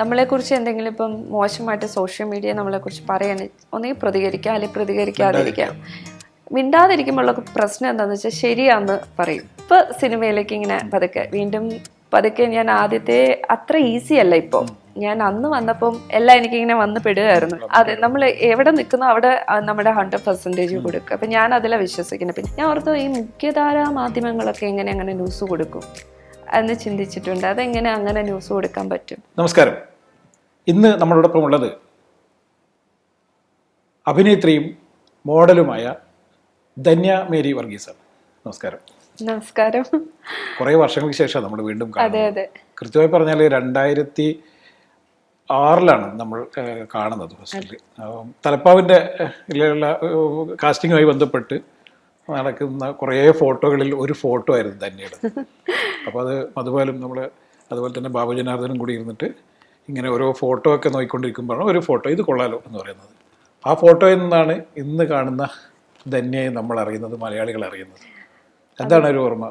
നമ്മളെക്കുറിച്ച് എന്തെങ്കിലും ഇപ്പം മോശമായിട്ട് സോഷ്യൽ മീഡിയ നമ്മളെക്കുറിച്ച് പറയാൻ ഒന്നെങ്കിൽ പ്രതികരിക്കാം അല്ലെങ്കിൽ പ്രതികരിക്കാതിരിക്കാം. മിണ്ടാതിരിക്കുമ്പോഴുള്ള പ്രശ്നം എന്താണെന്ന് വെച്ചാൽ ശരിയാന്ന് പറയും. ഇപ്പൊ സിനിമയിലേക്ക് ഇങ്ങനെ പതുക്കെ വീണ്ടും പതുക്കെ ഞാൻ ആദ്യത്തെ അത്ര ഈസി അല്ല ഇപ്പോൾ ഞാൻ അന്ന് വന്നപ്പം എല്ലാം എനിക്കിങ്ങനെ വന്ന് പെടുകയായിരുന്നു. അതെ നമ്മൾ എവിടെ നിൽക്കുന്നോ അവിടെ നമ്മുടെ ഹൺഡ്രഡ് പെർസെന്റേജ് കൊടുക്കുക. അപ്പം ഞാൻ അതിലാണ് വിശ്വസിക്കുന്നത്. പിന്നെ ഞാൻ ഓർത്തു ഈ മുഖ്യധാരാ മാധ്യമങ്ങളൊക്കെ എങ്ങനെ അങ്ങനെ ന്യൂസ് കൊടുക്കും. എന്ന് ചിന്തിച്ചിട്ടുണ്ട്. അതെങ്ങനെ അങ്ങനെ ന്യൂസ് കൊടുക്കാൻ പറ്റും? നമസ്കാരം. ഇന്ന് നമ്മളോടൊപ്പം ഉള്ളത് അഭിനേത്രിയും മോഡലുമായ ധന്യ മേരി വർഗീസാണ്. നമസ്കാരം. നമസ്കാരം. കുറെ വർഷങ്ങൾക്ക് ശേഷം നമ്മൾ വീണ്ടും അതെ അതെ. കൃത്യമായി പറഞ്ഞാൽ രണ്ടായിരത്തി ആറിലാണ് നമ്മൾ കാണുന്നത് ഫസ്റ്റിൽ തലപ്പാവിന്റെ കാസ്റ്റിങ്ങുമായി ബന്ധപ്പെട്ട് നടക്കുന്ന കുറേ ഫോട്ടോകളിൽ ഒരു ഫോട്ടോ ആയിരുന്നു ധന്യയുടെ. അപ്പോൾ അത് അതുപോലും നമ്മൾ അതുപോലെ തന്നെ ബാബു ജനാർദ്ദനും കൂടി ഇരുന്നിട്ട് ഇങ്ങനെ ഓരോ ഫോട്ടോ ഒക്കെ നോക്കിക്കൊണ്ടിരിക്കുമ്പോഴാണ് ഒരു ഫോട്ടോ ഇത് കൊള്ളാലോ എന്ന് പറയുന്നത്. ആ ഫോട്ടോയിൽ നിന്നാണ് ഇന്ന് കാണുന്ന ധന്യയെ നമ്മൾ അറിയുന്നത് മലയാളികൾ അറിയുന്നത്. എന്താണ് ഒരു ഓർമ്മ?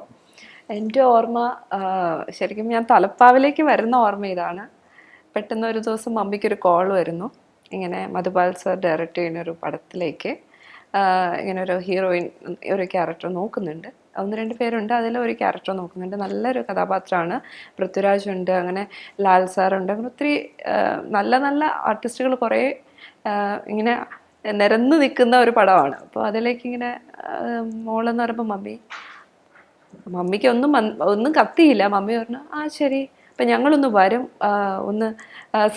എന്റെ ഓർമ്മ ശരിക്കും ഞാൻ തലപ്പാവിലേക്ക് വരുന്ന ഓർമ്മ ഇതാണ്. പെട്ടെന്ന് ഒരു ദിവസം മമ്മിക്കൊരു കോൾ വരുന്നു. ഇങ്ങനെ മധുപാൽ സർ ഡയറക്റ്റ് ചെയ്യുന്ന ഒരു പടത്തിലേക്ക്. ഇങ്ങനെ ഒരു ഹീറോയിൻ ഒരു ക്യാരക്ടർ നോക്കുന്നുണ്ട്. ഒന്ന് രണ്ട് പേരുണ്ട് അതിൽ ഒരു ക്യാരക്ടർ നോക്കുന്നുണ്ട്. നല്ലൊരു കഥാപാത്രമാണ്. പൃഥ്വിരാജ് ഉണ്ട് അങ്ങനെ ലാൽ സാറുണ്ട് അങ്ങനെ ഒത്തിരി നല്ല നല്ല ആർട്ടിസ്റ്റുകൾ കുറേ ഇങ്ങനെ നിരന്നു നിൽക്കുന്ന ഒരു പടമാണ്. അപ്പോൾ അതിലേക്ക് ഇങ്ങനെ മോളെന്ന് പറയുമ്പോൾ മമ്മി മമ്മിക്ക് ഒന്നും ഒന്നും കത്തിയില്ല. മമ്മി പറഞ്ഞു ആ ശരി. അപ്പം ഞങ്ങളൊന്ന് വരും. ഒന്ന്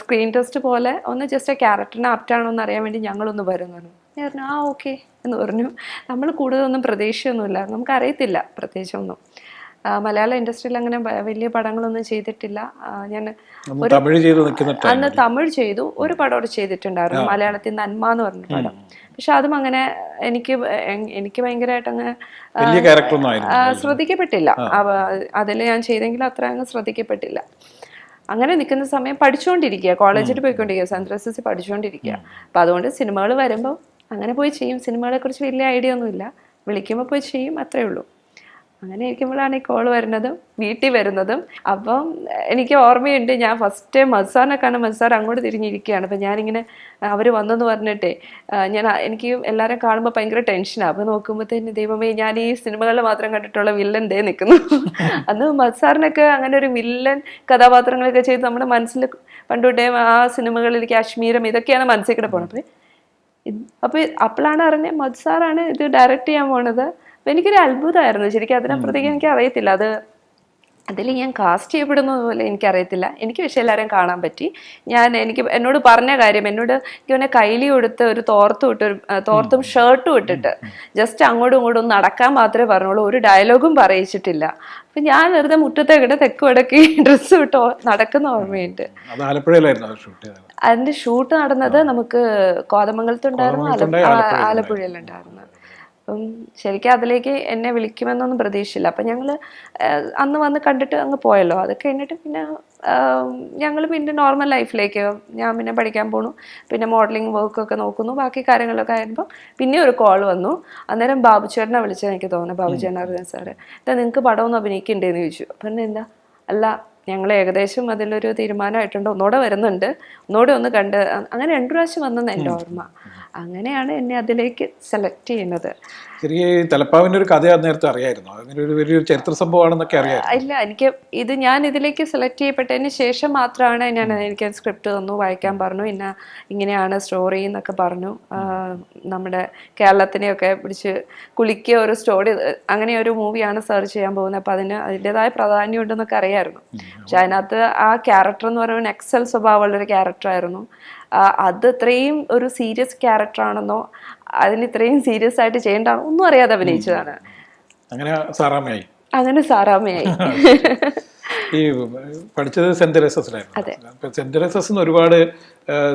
സ്ക്രീൻ ടെസ്റ്റ് പോലെ ഒന്ന് ജസ്റ്റ് ആ ക്യാരക്ടറിന് ആപ്റ്റാണോ എന്ന് അറിയാൻ വേണ്ടി ഞങ്ങളൊന്ന് വരും എന്ന് പറഞ്ഞു. ഞാൻ പറഞ്ഞു ആ ഓക്കെ എന്ന് പറഞ്ഞു. നമ്മൾ കൂടുതലൊന്നും പ്രതീക്ഷയൊന്നുമില്ല. നമുക്കറിയത്തില്ല പ്രത്യേകിച്ചൊന്നും. മലയാള ഇൻഡസ്ട്രിയിൽ അങ്ങനെ വലിയ പടങ്ങളൊന്നും ചെയ്തിട്ടില്ല. ഞാൻ അന്ന് തമിഴ് ചെയ്തു. ഒരു പടം അവിടെ ചെയ്തിട്ടുണ്ടായിരുന്നു. മലയാളത്തിൽ നന്മ എന്ന് പറഞ്ഞ പടം. പക്ഷെ അതും അങ്ങനെ എനിക്ക് എനിക്ക് ഭയങ്കരമായിട്ട് അങ്ങ് ശ്രദ്ധിക്കപ്പെട്ടില്ല. അതിൽ ഞാൻ ചെയ്തെങ്കിലും അത്ര അങ്ങ് ശ്രദ്ധിക്കപ്പെട്ടില്ല. അങ്ങനെ നിൽക്കുന്ന സമയം പഠിച്ചുകൊണ്ടിരിക്കുക കോളേജിൽ പോയിക്കൊണ്ടിരിക്കുക. സെൻട്രൽ എസ് എസ് സി പഠിച്ചുകൊണ്ടിരിക്കുക അപ്പം അതുകൊണ്ട് സിനിമകൾ വരുമ്പോൾ അങ്ങനെ പോയി ചെയ്യും. സിനിമകളെ കുറിച്ച് വലിയ ഐഡിയ ഒന്നുമില്ല. വിളിക്കുമ്പോൾ പോയി ചെയ്യും അത്രേ ഉള്ളൂ. അങ്ങനെ ഇരിക്കുമ്പോഴാണ് ഈ കോൾ വരുന്നതും വീട്ടിൽ വരുന്നതും. അപ്പം എനിക്ക് ഓർമ്മയുണ്ട് ഞാൻ ഫസ്റ്റ് മസാറിനെ കാണാൻ മസാർ അങ്ങോട്ട് തിരിഞ്ഞിരിക്കുകയാണ്. അപ്പം ഞാനിങ്ങനെ അവർ വന്നെന്ന് പറഞ്ഞിട്ടേ ഞാൻ എനിക്ക് എല്ലാവരും കാണുമ്പോൾ ഭയങ്കര ടെൻഷനാണ് അപ്പോൾ നോക്കുമ്പോഴത്തേന് ദൈവമേ ഞാൻ ഈ സിനിമകളിൽ മാത്രം കണ്ടിട്ടുള്ള വില്ലൻ ദേ നിൽക്കുന്നു. അന്ന് മസാറിനൊക്കെ അങ്ങനെ ഒരു വില്ലൻ കഥാപാത്രങ്ങളൊക്കെ ചെയ്ത് നമ്മുടെ മനസ്സിൽ പണ്ടുകൊട്ടേ ആ സിനിമകളിൽ കാശ്മീരം ഇതൊക്കെയാണ് മനസ്സിൽ കൂടെ അപ്പോൾ അപ്പോഴാണ് അറിഞ്ഞ മധു സാറാണ് ഇത് ഡയറക്റ്റ് ചെയ്യാൻ പോണത്. അപ്പൊ എനിക്കൊരു അത്ഭുതമായിരുന്നു. ശരിക്കും അതിനപ്പുറത്തേക്ക് എനിക്ക് അറിയത്തില്ല. അത് അതിൽ ഞാൻ കാസ്റ്റ് ചെയ്യപ്പെടുന്നത് പോലെ എനിക്കറിയത്തില്ല. എനിക്ക് പക്ഷേ എല്ലാവരെയും കാണാൻ പറ്റി. ഞാൻ എനിക്ക് എന്നോട് പറഞ്ഞ കാര്യം എന്നോട് എനിക്ക് പിന്നെ കൈലി കൊടുത്ത് ഒരു തോർത്തും ഇട്ട് ഒരു തോർത്തും ഷർട്ടും ഇട്ടിട്ട് ജസ്റ്റ് അങ്ങോട്ടും ഇങ്ങോട്ടും ഒന്ന് നടക്കാൻ മാത്രമേ പറഞ്ഞുള്ളൂ. ഒരു ഡയലോഗും പറയിച്ചിട്ടില്ല. അപ്പം ഞാൻ വെറുതെ മുറ്റത്തെ മുറ്റത്തേക്കിടെ തെക്ക് വടക്കി ഡ്രസ്സ് ഇട്ടോ നടക്കുന്ന ഓർമ്മയുണ്ട്. അതിന്റെ ഷൂട്ട് നടന്നത് നമുക്ക് കോതമംഗലത്തുണ്ടായിരുന്നു ഉണ്ടായിരുന്നു ആലപ്പുഴയിൽ ഉണ്ടായിരുന്നു ആലപ്പുഴയിലുണ്ടായിരുന്നു. അപ്പം ശരിക്കും അതിലേക്ക് എന്നെ വിളിക്കുമെന്നൊന്നും പ്രതീക്ഷയില്ല. അപ്പം ഞങ്ങൾ അന്ന് വന്ന് കണ്ടിട്ട് അങ്ങ് പോയല്ലോ. അത് കഴിഞ്ഞിട്ട് പിന്നെ ഞങ്ങൾ പിന്നെ നോർമൽ ലൈഫിലേക്ക് ഞാൻ പിന്നെ പഠിക്കാൻ പോണു. പിന്നെ മോഡലിംഗ് വർക്കൊക്കെ നോക്കുന്നു. ബാക്കി കാര്യങ്ങളൊക്കെ ആയപ്പോൾ പിന്നെ ഒരു കോൾ വന്നു. അന്നേരം ബാബുചേട്ടനെ വിളിച്ചത് എനിക്ക് തോന്നുന്നു. ബാബുചേട്ടൻ അറിയാൻ സാറ്. എന്താ നിങ്ങൾക്ക് പടമൊന്നും അഭിനയിക്കണ്ടേന്ന് ചോദിച്ചു. അപ്പം എന്താ അല്ല ഞങ്ങൾ ഏകദേശം അതിലൊരു തീരുമാനമായിട്ടുണ്ട്. ഒന്നുകൂടെ വരുന്നുണ്ട്. ഒന്നുകൂടെ ഒന്ന് കണ്ട് അങ്ങനെ രണ്ടു പ്രാവശ്യം വന്നെന്ന് എന്റെ ഓർമ്മ. അങ്ങനെയാണ് എന്നെ അതിലേക്ക് സെലക്ട് ചെയ്യുന്നത്. ചെറിയ ഈ ഒരു കഥ നേരത്തെ അറിയായിരുന്നു? അങ്ങനെ ഒരു വലിയൊരു ചരിത്ര സംഭവമാണെന്നൊക്കെ അറിയാം ഇല്ല എനിക്ക് ഇത് ഞാൻ ഇതിലേക്ക് സെലക്ട് ചെയ്യപ്പെട്ടതിന് ശേഷം മാത്രമാണ് ഞാൻ എനിക്ക് സ്ക്രിപ്റ്റ് തന്നു വായിക്കാൻ പറഞ്ഞു. പിന്നെ ഇങ്ങനെയാണ് സ്റ്റോറി എന്നൊക്കെ പറഞ്ഞു. നമ്മുടെ കേരളത്തിനെയൊക്കെ പിടിച്ച് കുളിക്കുക ഒരു സ്റ്റോറി അങ്ങനെ ഒരു മൂവിയാണ് സെർച്ച് ചെയ്യാൻ പോകുന്നത്. അപ്പോൾ അതിന് അതിന്റെതായ പ്രാധാന്യം ഉണ്ടെന്നൊക്കെ അറിയായിരുന്നു. പക്ഷെ അതിനകത്ത് ആ ക്യാരക്ടർ എന്ന് പറയുന്നത് എക്സൽ സ്വഭാവമുള്ളൊരു ക്യാരക്ടറായിരുന്നു അത് ഇത്രയും ഒരു സീരിയസ് ക്യാരക്ടറാണെന്നോ അതിന് ഇത്രയും സീരിയസ് ആയിട്ട് ചെയ്യേണ്ടതാണോ? ഒന്നും അറിയാതെ അഭിനയിച്ചതാണ്. അങ്ങനെ സാറാമ്മയായി. അങ്ങനെ സാറാമ്മയായി. ഈ പഠിച്ചത് സെന്റ് തെരേസസിലായിരുന്നു. സെന്റ് തെരേസസ് ഒരുപാട്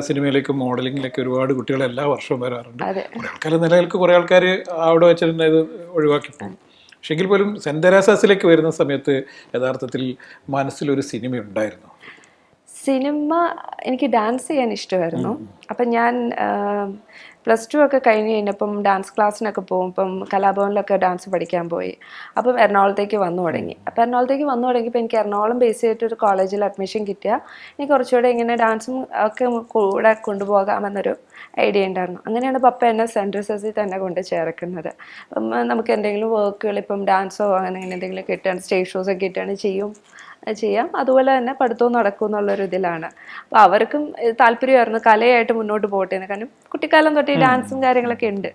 സിനിമയിലേക്കും മോഡലിങ്ങിലേക്കും ഒരുപാട് കുട്ടികൾ എല്ലാ വർഷവും വരാറുണ്ട്. കുറെ ആൾക്കാർ നിലനിൽക്ക് കുറെ ആൾക്കാർ അവിടെ വെച്ച് തന്നെ ഇത് ഒഴിവാക്കി പോകും. പക്ഷെങ്കിൽ പോലും സെന്റ് തെരേസസിലേക്ക് വരുന്ന സമയത്ത് യഥാർത്ഥത്തിൽ മനസ്സിലൊരു സിനിമ ഉണ്ടായിരുന്നു സിനിമ എനിക്ക് ഡാൻസ് ചെയ്യാൻ ഇഷ്ടമായിരുന്നു. അപ്പം ഞാൻ പ്ലസ് ടു ഒക്കെ കഴിഞ്ഞ് കഴിഞ്ഞപ്പം ഡാൻസ് ക്ലാസ്സിനൊക്കെ പോകും ഇപ്പം കലാഭവനിലൊക്കെ ഡാൻസ് പഠിക്കാൻ പോയി. അപ്പം എറണാകുളത്തേക്ക് വന്നു തുടങ്ങി. അപ്പം എറണാകുളത്തേക്ക് വന്നു തുടങ്ങിയപ്പോൾ എനിക്ക് എറണാകുളം ബേസ് ചെയ്തിട്ട് ഒരു കോളേജിൽ അഡ്മിഷൻ കിട്ടിയാൽ എനിക്ക് കുറച്ചുകൂടെ ഇങ്ങനെ ഡാൻസും ഒക്കെ കൂടെ കൊണ്ടുപോകാമെന്നൊരു ഐഡിയ ഉണ്ടായിരുന്നു. അങ്ങനെയാണ് പപ്പ എന്നെ സെൻട്രൽ സെസിൽ തന്നെ കൊണ്ട് ചേർക്കുന്നത്. അപ്പം നമുക്ക് എന്തെങ്കിലും വർക്കുകൾ ഇപ്പം ഡാൻസോ അങ്ങനെ എന്തെങ്കിലും കിട്ടുകയാണ് സ്റ്റേജ് ഷോസൊക്കെ കിട്ടുകയാണ് ചെയ്യും. ചെയ്യാം. അതുപോലെ തന്നെ പഠിത്തവും നടക്കും എന്നുള്ളൊരു ഇതിലാണ്. അപ്പോൾ അവർക്കും താല്പര്യമായിരുന്നു കലയായിട്ട് മുന്നോട്ട് പോകട്ടെ എന്ന്. കാരണം കുട്ടിക്കാലം തൊട്ടേ ഈ ഡാൻസും കാര്യങ്ങളൊക്കെ ഉണ്ട്.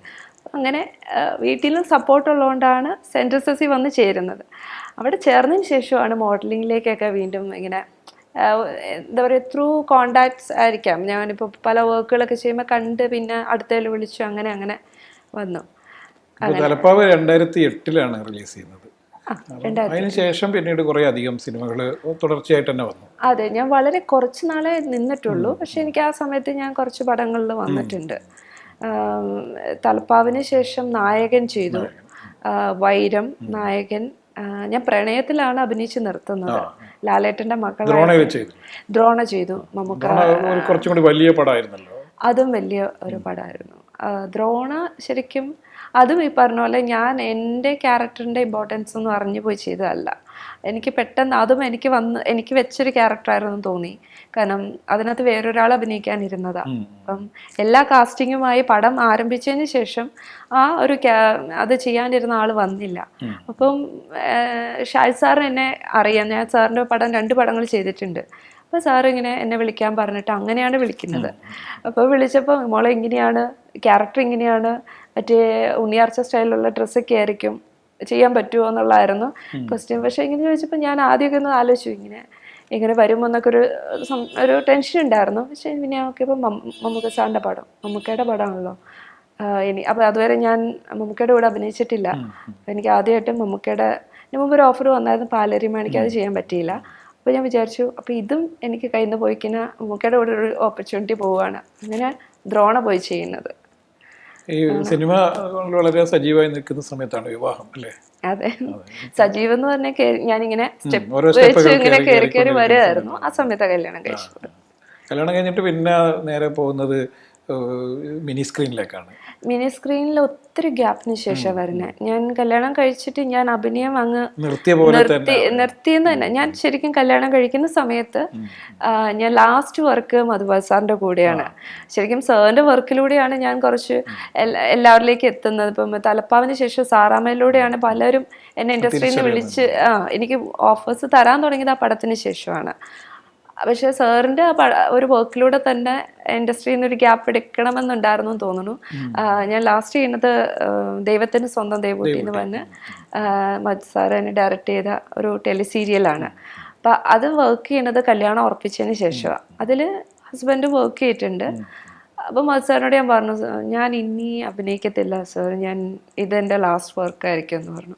അങ്ങനെ വീട്ടിലും സപ്പോർട്ട് ഉള്ളതുകൊണ്ടാണ് സെന്റ് ജോസഫിൽ വന്ന് ചേരുന്നത്. അവിടെ ചേർന്നതിന് ശേഷമാണ് മോഡലിങ്ങിലേക്കൊക്കെ വീണ്ടും ഇങ്ങനെ എന്താ പറയുക ത്രൂ കോണ്ടാക്ട്സ് ആയിരിക്കാം. ഞാനിപ്പോൾ പല വർക്കുകളൊക്കെ ചെയ്യുമ്പോൾ കണ്ട് പിന്നെ അടുത്തതിൽ വിളിച്ചു അങ്ങനെ അങ്ങനെ വന്നു. തലപ്പാവ് രണ്ടായിരത്തി എട്ടിലാണ് റിലീസ് ചെയ്യുന്നത്. അതിനുശേഷം പിന്നീട് കുറേ അധികം സിനിമകൾ തുടർച്ചയായിട്ട് തന്നെ വന്നു. അതെ ഞാൻ വളരെ കുറച്ച് നാളെ നിന്നിട്ടുള്ളൂ. പക്ഷെ എനിക്ക് ആ സമയത്ത് ഞാൻ കുറച്ച് പടങ്ങളിൽ വന്നിട്ടുണ്ട്. തലപ്പാവിന് ശേഷം നായകൻ ചെയ്തു. വൈരം നായകൻ. ഞാൻ പ്രണയത്തിലാണ് അഭിനയിച്ച് നിർത്തുന്നത്. ലാലേട്ടന്റെ മക്കൾ ദ്രോണ ചെയ്തു. നമുക്ക് കുറച്ചും കൂടി വലിയ പടമായിരുന്നല്ലോ. അതും വലിയ ഒരു പടമായിരുന്നു. ദ്രോണ ശരിക്കും അതും ഈ പറഞ്ഞ പോലെ ഞാൻ എന്റെ ക്യാരക്ടറിന്റെ ഇമ്പോർട്ടൻസ് ഒന്നും അറിഞ്ഞു പോയി ചെയ്തതല്ല. എനിക്ക് പെട്ടെന്ന് അതും എനിക്ക് വന്ന് എനിക്ക് വെച്ചൊരു ക്യാരക്ടറായിരുന്നു തോന്നി കാരണം അതിനകത്ത് വേറൊരാൾ അഭിനയിക്കാനിരുന്നതാ ഉം. അപ്പം എല്ലാ കാസ്റ്റിങ്ങുമായി പടം ആരംഭിച്ചതിന് ശേഷം ആ ഒരു അത് ചെയ്യാനിരുന്ന ആൾ വന്നില്ല. അപ്പം ഷാജ് സാർ എന്നെ അറിയാം. ഞാൻ സാറിന്റെ പടം രണ്ട് പടങ്ങൾ ചെയ്തിട്ടുണ്ട്. അപ്പോൾ സാർ ഇങ്ങനെ എന്നെ വിളിക്കാൻ പറഞ്ഞിട്ട് അങ്ങനെയാണ് വിളിക്കുന്നത്. അപ്പോൾ വിളിച്ചപ്പോൾ മോളെ ഇങ്ങനെയാണ് ക്യാരക്ടർ ഇങ്ങനെയാണ് മറ്റേ ഉണ്ണിയാർച്ച സ്റ്റൈലുള്ള ഡ്രസ്സൊക്കെ ആയിരിക്കും ചെയ്യാൻ പറ്റുമോ എന്നുള്ളതായിരുന്നു ക്വസ്റ്റ്യൻ പക്ഷേ ഇങ്ങനെ ചോദിച്ചപ്പോൾ ഞാൻ ആദ്യമൊക്കെ ഒന്ന് ആലോചിച്ചു. ഇങ്ങനെ ഇങ്ങനെ വരുമ്പോൾ എന്നൊക്കെ ഒരു ഒരു ടെൻഷൻ ഉണ്ടായിരുന്നു. പക്ഷേ പിന്നെ നോക്കിയപ്പോൾ മമ്മൂക്ക സാറിന്റെ പടം മമ്മൂക്കയുടെ പടമാണല്ലോ. ഇനി അപ്പോൾ അതുവരെ ഞാൻ മമ്മൂക്കയുടെ കൂടെ അഭിനയിച്ചിട്ടില്ല. അപ്പോൾ എനിക്ക് ആദ്യമായിട്ട് മമ്മൂക്കയുടെ മുമ്പ് ഒരു ഓഫർ വന്നായിരുന്നു പാലരി മണിക്ക് അത് ചെയ്യാൻ പറ്റിയില്ല. അപ്പോൾ ഞാൻ വിചാരിച്ചു അപ്പോൾ ഇതും എനിക്ക് കയ്യിൽ നിന്ന് പോയിക്കുന്ന മമ്മൂക്കയുടെ കൂടെ ഒരു ഓപ്പർച്യൂണിറ്റി പോവുകയാണ്. അങ്ങനെ ദ്രോണ പോയി ചെയ്യുന്നത്. ഈ സിനിമ വളരെ സജീവമായി നിൽക്കുന്ന സമയത്താണ് വിവാഹം അല്ലേ? അതെ. സജീവ് എന്ന് പറഞ്ഞ ഞാനിങ്ങനെ സ്റ്റെപ്പ് വെച്ച് ഇങ്ങനെ കയറി കയറി വരുമായിരുന്നു ആ സമയത്താണ് കല്യാണം കഴിച്ചത്. കല്യാണം കഴിഞ്ഞിട്ട് പിന്നെ നേരെ പോകുന്നത് മിനി സ്ക്രീനിലേക്കാണ്. മിനി സ്ക്രീനിൽ ഒത്തിരി ഗ്യാപ്പിന് ശേഷം വരുന്നത് ഞാൻ കല്യാണം കഴിച്ചിട്ട് ഞാൻ അഭിനയം അങ്ങ് നിർത്തിയ പോലെ നിർത്തി നിർത്തിയെന്ന് തന്നെ. ഞാൻ ശരിക്കും കല്യാണം കഴിക്കുന്ന സമയത്ത് ഞാൻ ലാസ്റ്റ് വർക്ക് മധുബാൽ സാറിന്റെ കൂടെയാണ്. ശരിക്കും സാറിന്റെ വർക്കിലൂടെയാണ് ഞാൻ കുറച്ച് എല്ലാ- എല്ലാവരിലേക്ക് എത്തുന്നത്. ഇപ്പം തലപ്പാവിന് ശേഷം സാറാമ്മയിലൂടെയാണ് പലരും എന്നെ ഇൻഡസ്ട്രിയിൽ നിന്ന് വിളിച്ച് എനിക്ക് ഓഫേഴ്സ് തരാൻ തുടങ്ങിയത് ആ പടത്തിന് ശേഷമാണ്. പക്ഷെ സാറിന്റെ ഒരു വർക്കിലൂടെ തന്നെ ഇൻഡസ്ട്രിയിൽ നിന്ന് ഒരു ഗ്യാപ്പ് എടുക്കണമെന്നുണ്ടായിരുന്നു തോന്നുന്നു. ഞാൻ ലാസ്റ്റ് ചെയ്യുന്നത് ദൈവത്തിന് സ്വന്തം ദേവൂട്ടി. എന്ന് പറഞ്ഞ് മജ് സാർ എന്നെ ഡയറക്റ്റ് ചെയ്ത ഒരു ടെലിസീരിയലാണ്. അപ്പം അത് വർക്ക് ചെയ്യുന്നത് കല്യാണം ഉറപ്പിച്ചതിന് ശേഷമാണ് അതിൽ ഹസ്ബൻഡ് വർക്ക് ചെയ്തിട്ടുണ്ട്. അപ്പം മധു സാറിനോട് ഞാൻ പറഞ്ഞു ഞാൻ ഇനി അഭിനയിക്കത്തില്ല സാർ ഞാൻ ഇതെന്റെ ലാസ്റ്റ് വർക്കായിരിക്കും എന്ന് പറഞ്ഞു.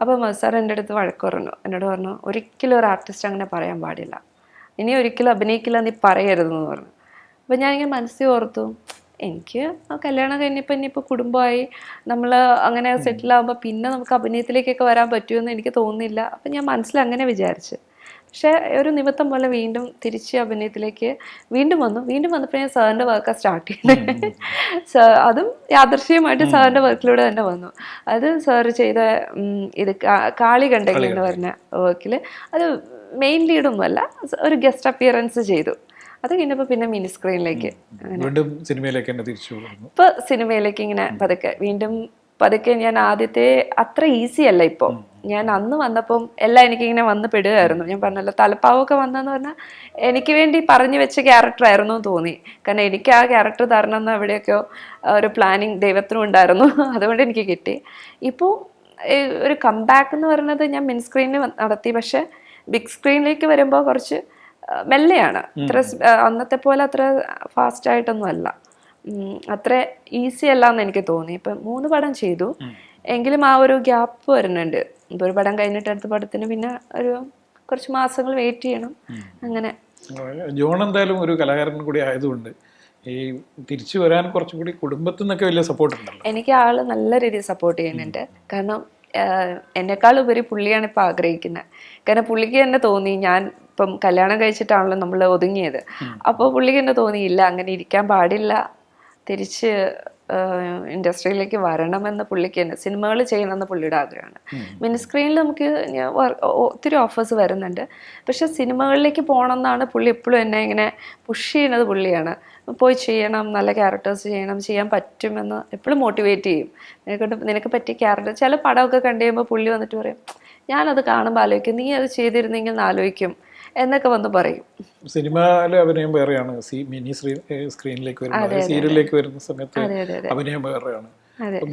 അപ്പോൾ മധു സാർ എന്റെ അടുത്ത് വഴക്ക് പറഞ്ഞു. എന്നോട് പറഞ്ഞു ഒരിക്കലും ഒരു ആർട്ടിസ്റ്റ് അങ്ങനെ പറയാൻ പാടില്ല. ഇനി ഒരിക്കലും അഭിനയിക്കില്ല നീ പറയരുതെന്ന് പറഞ്ഞു. അപ്പം ഞാനിങ്ങനെ മനസ്സിൽ ഓർത്തു എനിക്ക് ആ കല്യാണം കഴിഞ്ഞപ്പോൾ ഇനിയിപ്പോൾ കുടുംബമായി നമ്മൾ അങ്ങനെ സെറ്റിൽ ആകുമ്പോൾ പിന്നെ നമുക്ക് അഭിനയത്തിലേക്കൊക്കെ വരാൻ പറ്റുമെന്ന് എനിക്ക് തോന്നുന്നില്ല. അപ്പം ഞാൻ മനസ്സിൽ അങ്ങനെ വിചാരിച്ചു. പക്ഷേ ഒരു നിമിത്തം പോലെ വീണ്ടും തിരിച്ച് അഭിനയത്തിലേക്ക് വീണ്ടും വന്നു. വീണ്ടും വന്നപ്പോൾ ഞാൻ സാറിന്റെ വർക്ക് സ്റ്റാർട്ട് ചെയ്തു. സ അതും യാദർശികമായിട്ട് സാറിന്റെ വർക്കിലൂടെ തന്നെ വന്നു. അത് സാറ് ചെയ്ത ഇത് കാളി കണ്ടെങ്കിൽ എന്ന് പറഞ്ഞ വർക്കിൽ അത് മെയിൻ ലീഡൊന്നുമല്ല ഒരു ഗസ്റ്റ് അപ്പിയറൻസ് ചെയ്തു. അത് കഴിഞ്ഞപ്പോൾ പിന്നെ മിനി സ്ക്രീനിലേക്ക് വീണ്ടും സിനിമയിലേക്ക് തന്നെ തിരിച്ചു ഇപ്പൊ സിനിമയിലേക്ക് ഇങ്ങനെ പതുക്കെ. വീണ്ടും പതുക്കെ ഞാൻ ആദ്യത്തെ അത്ര ഈസി അല്ല ഇപ്പോൾ ഞാൻ അന്ന് വന്നപ്പം എല്ലാം എനിക്കിങ്ങനെ വന്ന് പെടുകയായിരുന്നു. ഞാൻ പറഞ്ഞല്ലോ തലപ്പാവൊക്കെ വന്നെന്ന് പറഞ്ഞാൽ എനിക്ക് വേണ്ടി പറഞ്ഞു വെച്ച ക്യാരക്ടർ ആയിരുന്നു എന്ന് തോന്നി. കാരണം എനിക്ക് ആ ക്യാരക്ടർ തരണം എന്ന് എവിടെയൊക്കെയോ ഒരു പ്ലാനിങ് ദൈവത്തിനും ഉണ്ടായിരുന്നു. അതുകൊണ്ട് എനിക്ക് കിട്ടി. ഇപ്പോൾ ഒരു കംബാക്ക് എന്ന് പറയുന്നത് ഞാൻ മിൻസ്ക്രീനിൽ നടത്തി. പക്ഷെ ബിഗ് സ്ക്രീനിലേക്ക് വരുമ്പോൾ കുറച്ച് മെല്ലെയാണ്. അത്ര അന്നത്തെ പോലെ അത്ര ഫാസ്റ്റ് ആയിട്ടൊന്നും അല്ല അത്ര ഈസി അല്ല എന്ന് എനിക്ക് തോന്നി. ഇപ്പം മൂന്ന് പടം ചെയ്തു. എങ്കിലും ആ ഒരു ഗ്യാപ്പ് വരുന്നുണ്ട്. ഇപ്പൊ ഒരു പടം കഴിഞ്ഞിട്ട് അടുത്ത പടത്തിന് പിന്നെ ഒരു കുറച്ച് മാസങ്ങൾ വെയിറ്റ് ചെയ്യണം. അങ്ങനെ. ജോൺ എന്തായാലും ഒരു കലാകാരൻ കൂടി ആയതുകൊണ്ട് ഈ തിരിച്ചു വരാൻ കുറച്ചും കൂടി കുടുംബത്തിൽ നിന്നൊക്കെ വലിയ സപ്പോർട്ട് ഉണ്ടല്ലോ. എനിക്ക് ആൾ നല്ല രീതിയിൽ സപ്പോർട്ട് ചെയ്യുന്നുണ്ട്. കാരണം എന്നെക്കാൾ ഉപരി പുള്ളിയാണ് ഇപ്പൊ ആഗ്രഹിക്കുന്നത് കാരണം പുള്ളിക്ക് തന്നെ തോന്നി ഞാൻ ഇപ്പം കല്യാണം കഴിച്ചിട്ടാണല്ലോ നമ്മൾ ഒതുങ്ങിയത്. അപ്പോൾ പുള്ളിക്ക് തന്നെ തോന്നിയില്ല അങ്ങനെ ഇരിക്കാൻ പാടില്ല. തിരിച്ച് ഇൻഡസ്ട്രിയിലേക്ക് വരണമെന്ന് പുള്ളിക്ക് തന്നെ സിനിമകൾ ചെയ്യണമെന്ന് പുള്ളിയുടെ ആഗ്രഹമാണ്. മിനി സ്ക്രീനിൽ നമുക്ക് ഒത്തിരി ഓഫേഴ്സ് വരുന്നുണ്ട്. പക്ഷെ സിനിമകളിലേക്ക് പോകണം എന്നാണ് പുള്ളി എപ്പോഴും എന്നെ ഇങ്ങനെ പുഷ് ചെയ്യുന്നത് പുള്ളിയാണ്. പോയി ചെയ്യണം നല്ല ക്യാരക്ടേഴ്സ് ചെയ്യണം ചെയ്യാൻ പറ്റുമെന്ന് എപ്പോഴും മോട്ടിവേറ്റ് ചെയ്യും. നിനക്ക് നിനക്ക് പറ്റിയ ക്യാരക്ടർ ചില പടമൊക്കെ കണ്ടു കഴിയുമ്പോൾ പുള്ളി വന്നിട്ട് പറയും ഞാനത് കാണുമ്പോൾ ആലോചിക്കും നീ അത് ചെയ്തിരുന്നെങ്കിൽ എന്ന് ആലോചിക്കും എന്നൊക്കെ വന്ന് പറയും. സിനിമയിലെ അഭിനയം വേറെയാണ്. സി മിനി സ്ക്രീനിലേക്ക് വരുന്നത് സീരിയലിലേക്ക് വരുന്ന സമയത്ത് അഭിനയം വേറെയാണ്.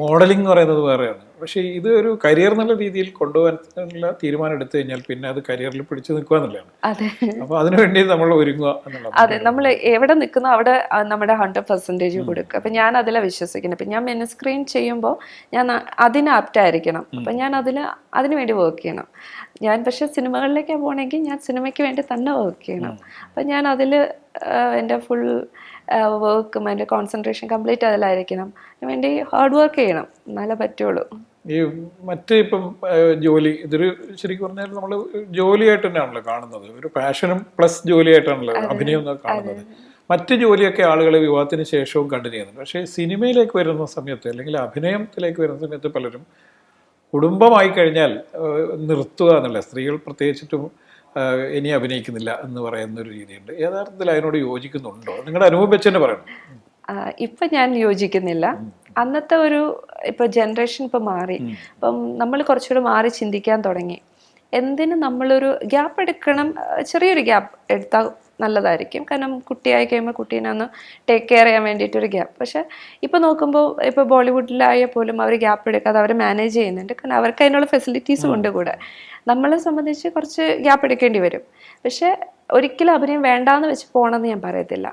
മോഡലിംഗ് എന്ന് പറയുന്നത് വേറെയാണ്. പക്ഷേ ഇത് ഒരു കരിയർ എന്നുള്ള രീതിയിൽ കൊണ്ടുപോകാനുള്ള തീരുമാനം എടുത്തു കഴിഞ്ഞാൽ പിന്നെ അത് കരിയറിൽ പിടിച്ചു നിൽക്കുക എന്നുള്ളതാണ്. അതെ. അപ്പൊ അതിനുവേണ്ടി നമ്മൾ ഒരുങ്ങുക എന്നുള്ളത് അതെ നമ്മൾ എവിടെ നിൽക്കുന്നോ അവിടെ നമ്മുടെ ഹൺഡ്രഡ് പെർസെന്റേജ് കൊടുക്കുക. അപ്പം ഞാൻ അതിലാണ് വിശ്വസിക്കുന്നത്. അപ്പം ഞാൻ മെനു സ്ക്രീൻ ചെയ്യുമ്പോൾ ഞാൻ അതിന് ആപ്റ്റ് ആയിരിക്കണം. അപ്പം ഞാൻ അതിൽ അതിനുവേണ്ടി വർക്ക് ചെയ്യണം. ഞാൻ പക്ഷെ സിനിമകളിലേക്ക് പോകണമെങ്കിൽ ഞാൻ സിനിമയ്ക്ക് വേണ്ടി തന്നെ വർക്ക് ചെയ്യണം. അപ്പം ഞാൻ അതിൽ എന്റെ ഫുൾ വർക്കും അതിന്റെ കോൺസെൻട്രേഷൻ കംപ്ലീറ്റ് അതിലായിരിക്കണം അതിന് വേണ്ടി ഹാർഡ് വർക്ക് ചെയ്യണം. എന്നാലേ പറ്റുള്ളൂ. ഈ മറ്റേ ഇപ്പം ജോലി ഇതൊരു ശരിക്കും പറഞ്ഞാൽ നമ്മൾ ജോലിയായിട്ട് തന്നെയാണല്ലോ കാണുന്നത്. ഒരു പാഷനും പ്ലസ് ജോലിയായിട്ടാണല്ലോ അഭിനയം എന്നൊക്കെ കാണുന്നത്. മറ്റ് ജോലിയൊക്കെ ആളുകൾ വിവാഹത്തിന് ശേഷവും കണ്ടിന്യൂ ചെയ്യുന്നുണ്ട്. പക്ഷേ സിനിമയിലേക്ക് വരുന്ന സമയത്ത് അല്ലെങ്കിൽ അഭിനയത്തിലേക്ക് വരുന്ന സമയത്ത് പലരും കുടുംബമായി കഴിഞ്ഞാൽ നിർത്തുക എന്നുള്ള സ്ത്രീകൾ പ്രത്യേകിച്ചിട്ടും ഇനി അഭിനയിക്കുന്നില്ല എന്ന് പറയുന്ന ഒരു രീതിയുണ്ട്. യഥാർത്ഥത്തിൽ അതിനോട് യോജിക്കുന്നുണ്ടോ? നിങ്ങളുടെ അനുഭവം വെച്ച് തന്നെ പറയണം. ഇപ്പൊ ഞാൻ യോജിക്കുന്നില്ല. അന്നത്തെ ഒരു ഇപ്പൊ ജനറേഷൻ ഇപ്പൊ മാറി. അപ്പം നമ്മൾ കുറച്ചുകൂടെ മാറി ചിന്തിക്കാൻ തുടങ്ങി. എന്തിന് നമ്മളൊരു ഗ്യാപ്പ് എടുക്കണം? ചെറിയൊരു ഗ്യാപ്പ് എടുത്താൽ നല്ലതായിരിക്കും. കാരണം കുട്ടിയായി കഴിയുമ്പോൾ കുട്ടീനെ ഒന്ന് ടേക്ക് കെയർ ചെയ്യാൻ വേണ്ടിയിട്ടൊരു ഗ്യാപ്പ് പക്ഷേ ഇപ്പോൾ നോക്കുമ്പോൾ ഇപ്പോൾ ബോളിവുഡിലായാൽ പോലും അവർ ഗ്യാപ്പ് എടുക്കാതെ അവർ മാനേജ് ചെയ്യുന്നുണ്ട്. കാരണം അവർക്ക് അതിനുള്ള ഫെസിലിറ്റീസും ഉണ്ട് കൂടെ. നമ്മളെ സംബന്ധിച്ച് കുറച്ച് ഗ്യാപ്പ് എടുക്കേണ്ടി വരും. പക്ഷേ ഒരിക്കലും അഭിനയം വേണ്ടാന്ന് വെച്ച് പോകണമെന്ന് ഞാൻ പറയത്തില്ല.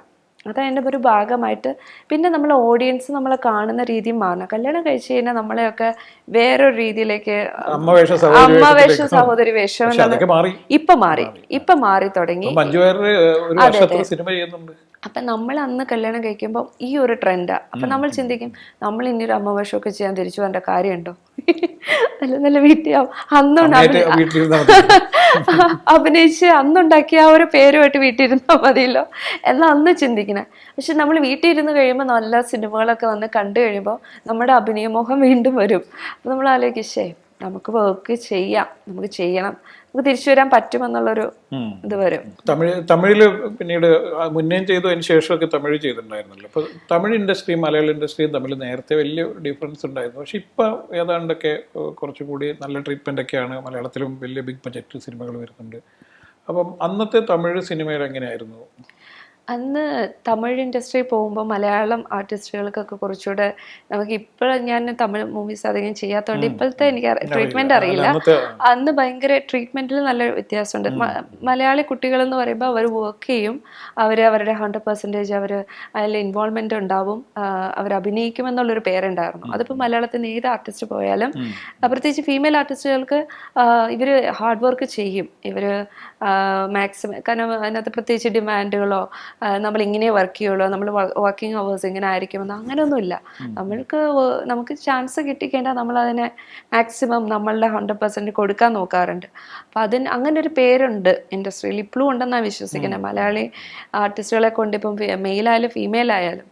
അത് അതിന്റെ ഒരു ഭാഗമായിട്ട് പിന്നെ നമ്മൾ ഓഡിയൻസ് നമ്മൾ കാണുന്ന രീതി മാറണം. കല്യാണം കഴിച്ച് കഴിഞ്ഞാൽ നമ്മളെയൊക്കെ വേറൊരു രീതിയിലേക്ക് അമ്മ വേഷം സഹോദരി വേഷം ഇപ്പൊ മാറി. ഇപ്പൊ മാറി തുടങ്ങി. സിനിമ ചെയ്യുന്നുണ്ട്. അപ്പൊ നമ്മൾ അന്ന് കല്യാണം കഴിക്കുമ്പോൾ ഈ ഒരു ട്രെൻഡാണ് അപ്പം നമ്മൾ ചിന്തിക്കും നമ്മൾ ഇനി ഒരു അമ്മവേഷമൊക്കെ ചെയ്യാൻ തിരിച്ചു വരേണ്ട കാര്യമുണ്ടോ? നല്ല നല്ല വീട്ടിയാവും അന്നുണ്ട് അഭിനയിച്ച് അന്നുണ്ടാക്കിയ ആ ഒരു പേരുമായിട്ട് വീട്ടിലിരുന്നാൽ മതിയല്ലോ. എന്നാൽ അന്ന് ചിന്തിക്കണേ. പക്ഷെ നമ്മൾ വീട്ടിൽ ഇരുന്ന് കഴിയുമ്പോൾ നല്ല സിനിമകളൊക്കെ വന്ന് കണ്ടു കഴിയുമ്പോൾ നമ്മുടെ അഭിനയമോഹം വീണ്ടും വരും. അപ്പം നമ്മൾ ആലോചിക്കും ശേ നമുക്ക് വർക്ക് ചെയ്യാം നമുക്ക് ചെയ്യണം. നമുക്ക് തിരിച്ചു വരാൻ പറ്റുമെന്നുള്ളൊരു ഇത് വരും. തമിഴ് തമിഴിൽ പിന്നീട് മുന്നേം ചെയ്തു അതിന് ശേഷമൊക്കെ തമിഴ് ചെയ്തിട്ടുണ്ടായിരുന്നല്ലോ. അപ്പൊ തമിഴ് ഇൻഡസ്ട്രിയും മലയാള ഇൻഡസ്ട്രിയും തമ്മിൽ നേരത്തെ വലിയ ഡിഫറൻസ് ഉണ്ടായിരുന്നു. പക്ഷെ ഇപ്പൊ ഏതാണ്ടൊക്കെ കുറച്ചുകൂടി നല്ല ട്രീറ്റ്മെന്റ് ഒക്കെയാണ് മലയാളത്തിലും വലിയ ബിഗ് ബജറ്റ് സിനിമകൾ വരുന്നുണ്ട്. അപ്പം അന്നത്തെ തമിഴ് സിനിമയിൽ എങ്ങനെയായിരുന്നു? അന്ന് തമിഴ് ഇൻഡസ്ട്രി പോകുമ്പോൾ മലയാളം ആർട്ടിസ്റ്റുകൾക്കൊക്കെ കുറച്ചുകൂടെ നമുക്ക് ഇപ്പോഴും ഞാൻ തമിഴ് മൂവീസ് അധികം ചെയ്യാത്തതുകൊണ്ട് ഇപ്പോഴത്തെ എനിക്ക് ട്രീറ്റ്മെന്റ് അറിയില്ല. അന്ന് ഭയങ്കര ട്രീറ്റ്മെന്റിൽ നല്ല വ്യത്യാസമുണ്ട്. മലയാളി കുട്ടികൾ എന്ന് പറയുമ്പോൾ അവർ വർക്ക് ചെയ്യും. അവർ അവരുടെ ഹൺഡ്രഡ് പെർസെന്റേജ് അവർ അതിൽ ഇൻവോൾവ്മെന്റ് ഉണ്ടാവും. അവർ അഭിനയിക്കും എന്നുള്ളൊരു പേരുണ്ടായിരുന്നു. അതിപ്പോൾ മലയാളത്തിൽ നിന്ന് ഏത് ആർട്ടിസ്റ്റ് പോയാലും പ്രത്യേകിച്ച് ഫീമെയിൽ ആർട്ടിസ്റ്റുകൾക്ക് ഇവർ ഹാർഡ് വർക്ക് ചെയ്യും. ഇവർ മാക്സിമം കാരണം അതിനകത്ത് പ്രത്യേകിച്ച് ഡിമാൻഡുകളോ നമ്മൾ ഇങ്ങനെ വർക്ക് ചെയ്യുള്ളൂ നമ്മൾ വർക്കിംഗ് അവേഴ്സ് ഇങ്ങനെ ആയിരിക്കുമെന്ന് അങ്ങനെയൊന്നുമില്ല നമ്മൾക്ക് നമുക്ക് ചാൻസ് കിട്ടിക്കഴിഞ്ഞാൽ നമ്മൾ അതിനെ മാക്സിമം നമ്മളുടെ ഹൺഡ്രഡ് പെർസെന്റ് കൊടുക്കാൻ നോക്കാറുണ്ട്. അപ്പം അതിന് അങ്ങനെ ഒരു പേരുണ്ട് ഇൻഡസ്ട്രിയിൽ ഇപ്പോഴും ഉണ്ടെന്നാണ് വിശ്വസിക്കുന്നത് മലയാളി ആർട്ടിസ്റ്റുകളെ കൊണ്ട് ഇപ്പം മെയിലായാലും ഫീമെയിൽ ആയാലും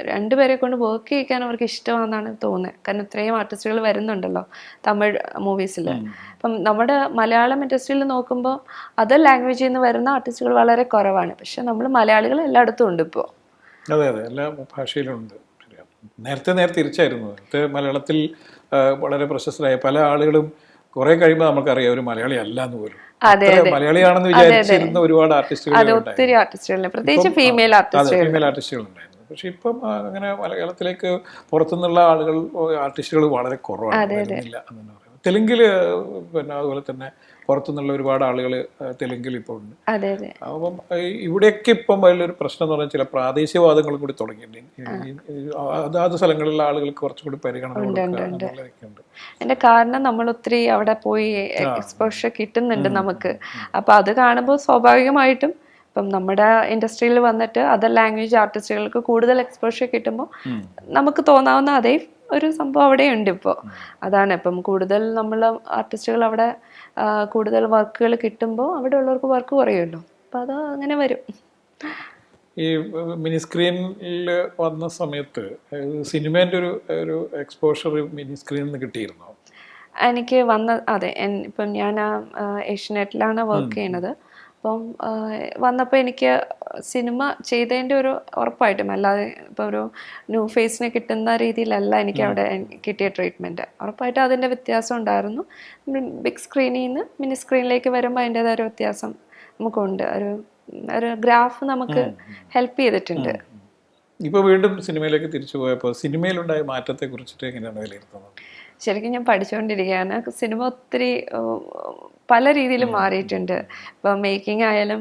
രണ്ടുപേരെ കൊണ്ട് വർക്ക് ചെയ്യിക്കാൻ അവർക്ക് ഇഷ്ടമാണെന്നാണ് തോന്നുന്നത് കാരണം ഇത്രയും ആർട്ടിസ്റ്റുകൾ വരുന്നുണ്ടല്ലോ തമിഴ് മൂവീസിൽ അപ്പം നമ്മുടെ മലയാളം ഇൻഡസ്ട്രിയിൽ നോക്കുമ്പോൾ അതർ ലാംഗ്വേജിൽ നിന്ന് വരുന്ന ആർട്ടിസ്റ്റുകൾ വളരെ കുറവാണ്. പക്ഷെ നമ്മൾ മലയാളികൾ എല്ലായിടത്തും ഉണ്ട് ഇപ്പോൾ അതെ അതെ. എല്ലാ ഭാഷയിലും ഉണ്ട്. ശരിയാണ്. നേരത്തെ നേരെ തിരിച്ചായിരുന്നു. നേരത്തെ മലയാളത്തിൽ വളരെ പ്രശസ്തരായ പല ആളുകളും കുറേ കഴിയുമ്പോൾ നമുക്കറിയാം ഒരു മലയാളി അല്ല എന്ന് പോലും. മലയാളിയാണെന്ന് വിചാരിച്ചിരുന്ന ഒരുപാട് ആർട്ടിസ്റ്റുകൾ അത് ഒത്തിരി ആർട്ടിസ്റ്റുകളിൽ പ്രത്യേകിച്ച് ഫീമെയിൽ ആർട്ടിസ്റ്റുകളുണ്ട് ആർട്ടിസ്റ്റുകൾ ഫീമെയിൽ ആർട്ടിസ്റ്റുകൾ പക്ഷെ ഇപ്പം അങ്ങനെ മലയാളത്തിലേക്ക് പുറത്തുനിന്നുള്ള ആളുകൾ ആർട്ടിസ്റ്റുകൾ വളരെ കുറവാണ്. തെലുങ്കിൽ പിന്നെ അതുപോലെ തന്നെ പുറത്തുനിന്നുള്ള ഒരുപാട് ആളുകൾ തെലുങ്കിൽ ഇപ്പോൾ ഉണ്ട്. അപ്പം ഇവിടെയൊക്കെ ഇപ്പം വലിയൊരു പ്രശ്നം എന്ന് പറഞ്ഞാൽ ചില പ്രാദേശികവാദങ്ങളും കൂടി തുടങ്ങിയിട്ടുണ്ട്. അതാത് സ്ഥലങ്ങളിലുള്ള ആളുകൾക്ക് കുറച്ചും കൂടി പരിഗണന കൊടുക്കുക അതിന്റെ കാരണം നമ്മൾ ഒത്തിരി അവിടെ പോയി എക്സ്പോഷർ കിട്ടുന്നുണ്ട് നമുക്ക്. അപ്പൊ അത് കാണുമ്പോൾ സ്വാഭാവികമായിട്ടും ഇപ്പം നമ്മുടെ ഇൻഡസ്ട്രിയിൽ വന്നിട്ട് അതർ ലാംഗ്വേജ് ആർട്ടിസ്റ്റുകൾക്ക് കൂടുതൽ എക്സ്പോഷർ കിട്ടുമ്പോൾ നമുക്ക് തോന്നാവുന്ന അതേ ഒരു സംഭവം അവിടെ ഉണ്ട് ഇപ്പോൾ അതാണ് ഇപ്പം കൂടുതൽ നമ്മൾ ആർട്ടിസ്റ്റുകൾ അവിടെ കൂടുതൽ വർക്കുകൾ കിട്ടുമ്പോൾ അവിടെ ഉള്ളവർക്ക് വർക്ക് കുറയുമല്ലോ. അപ്പോൾ അത് അങ്ങനെ വരും. ഈ മിനി സ്ക്രീനിൽ വന്ന സമയത്ത് സിനിമേന്റെ ഒരു ഒരു എക്സ്പോഷർ മിനി സ്ക്രീനിൽ നിന്ന് കിട്ടിയിരുന്നോ? എനിക്ക് വന്ന അതെ ഇപ്പം ഞാൻ ആ ഏഷ്യനെറ്റിലാണ് വർക്ക് ചെയ്യണത് അപ്പം വന്നപ്പോൾ എനിക്ക് സിനിമ ചെയ്തതിന്റെ ഒരു ഉറപ്പായിട്ടും അല്ലാതെ ഇപ്പോൾ ഒരു ന്യൂ ഫേസിനെ കിട്ടുന്ന രീതിയിലല്ല എനിക്ക് അവിടെ കിട്ടിയ ട്രീറ്റ്മെന്റ് ഉറപ്പായിട്ടും അതിന്റെ വ്യത്യാസം ഉണ്ടായിരുന്നു. ബിഗ് സ്ക്രീനിൽ നിന്ന് മിനി സ്ക്രീനിലേക്ക് വരുമ്പോൾ അതിന്റെതായ ഒരു വ്യത്യാസം നമുക്കുണ്ട്. ഒരു ഒരു ഗ്രാഫ് നമുക്ക് ഹെൽപ്പ് ചെയ്തിട്ടുണ്ട്. ഇപ്പോൾ വീണ്ടും സിനിമയിലേക്ക് തിരിച്ചു പോയപ്പോൾ സിനിമയിലുണ്ടായ മാറ്റത്തെ കുറിച്ചിട്ട് എങ്ങനെയാണ് വിലയിരുത്തുന്നത്? ശരിക്കും ഞാൻ പഠിച്ചുകൊണ്ടിരിക്കുകയാണ് സിനിമ ഒത്തിരി പല രീതിയിലും മാറിയിട്ടുണ്ട്. ഇപ്പം മേക്കിംഗ് ആയാലും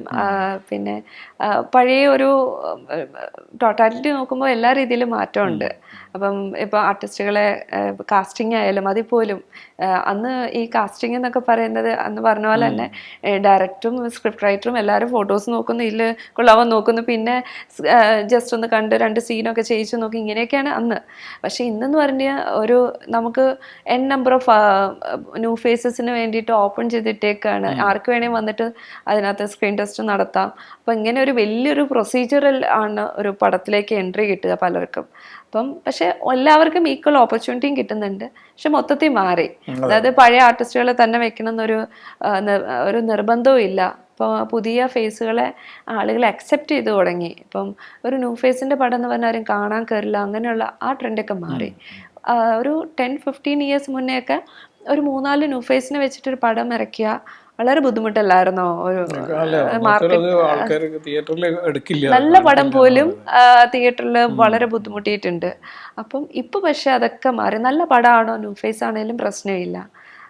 പിന്നെ പഴയ ഒരു ടോട്ടാലിറ്റി നോക്കുമ്പോൾ എല്ലാ രീതിയിലും മാറ്റമുണ്ട്. അപ്പം ഇപ്പോൾ ആർട്ടിസ്റ്റുകളെ കാസ്റ്റിംഗ് ആയാലും അതിൽ പോലും അന്ന് ഈ കാസ്റ്റിംഗ് എന്നൊക്കെ പറയുന്നത് അന്ന് പറഞ്ഞ പോലെ തന്നെ ഡയറക്ടറും സ്ക്രിപ്റ്റ് റൈറ്ററും എല്ലാവരും ഫോട്ടോസ് നോക്കുന്നു ഇതിൽ കൊള്ളാവാൻ നോക്കുന്നു. പിന്നെ ജസ്റ്റ് ഒന്ന് കണ്ട് രണ്ട് സീനൊക്കെ ചെയ്യിച്ചു നോക്കി ഇങ്ങനെയൊക്കെയാണ് അന്ന്. പക്ഷേ ഇന്നെന്ന് പറഞ്ഞാൽ ഒരു നമുക്ക് എൻ നമ്പർ ഓഫ് ന്യൂ ഫേസസിന് വേണ്ടിയിട്ട് ഓപ്പൺ ചെയ്തിട്ടേക്കാണ് ആർക്ക് വേണേൽ വന്നിട്ട് അതിനകത്ത് സ്ക്രീൻ ടെസ്റ്റ് നടത്താം. അപ്പം ഇങ്ങനെ ഒരു വലിയൊരു പ്രൊസീജിയറൽ ആണ് ഒരു പടത്തിലേക്ക് എൻട്രി കിട്ടുക പലർക്കും. അപ്പം പക്ഷെ എല്ലാവർക്കും ഈക്വൽ ഓപ്പർച്യൂണിറ്റിയും കിട്ടുന്നുണ്ട്. പക്ഷെ മൊത്തത്തിൽ മാറി. അതായത് പഴയ ആർട്ടിസ്റ്റുകളെ തന്നെ വെക്കണം എന്നൊരു ഒരു നിർബന്ധവും ഇല്ല. ഇപ്പോൾ പുതിയ ഫേസുകളെ ആളുകൾ അക്സെപ്റ്റ് ചെയ്ത് തുടങ്ങി. ഇപ്പം ഒരു ന്യൂ ഫേസിന്റെ പടം എന്ന് പറഞ്ഞാൽ ആരും കാണാൻ കയറില്ല അങ്ങനെയുള്ള ആ ട്രെൻഡൊക്കെ മാറി. ഒരു ടെൻ ഫിഫ്റ്റീൻ ഇയേഴ്സ് മുന്നേ ഒക്കെ ഒരു മൂന്നാൽ ന്യൂ ഫേസിനെ വെച്ചിട്ടൊരു പടം ഇറക്കിയ വളരെ ബുദ്ധിമുട്ടല്ലായിരുന്നോ? ഒരു നല്ല പടം പോലും തിയേറ്ററിൽ വളരെ ബുദ്ധിമുട്ടിയിട്ടുണ്ട്. അപ്പം ഇപ്പൊ പക്ഷെ അതൊക്കെ മാറി. നല്ല പടമാണോ ന്യൂ ഫേസ് ആണെങ്കിലും പ്രശ്നമില്ല.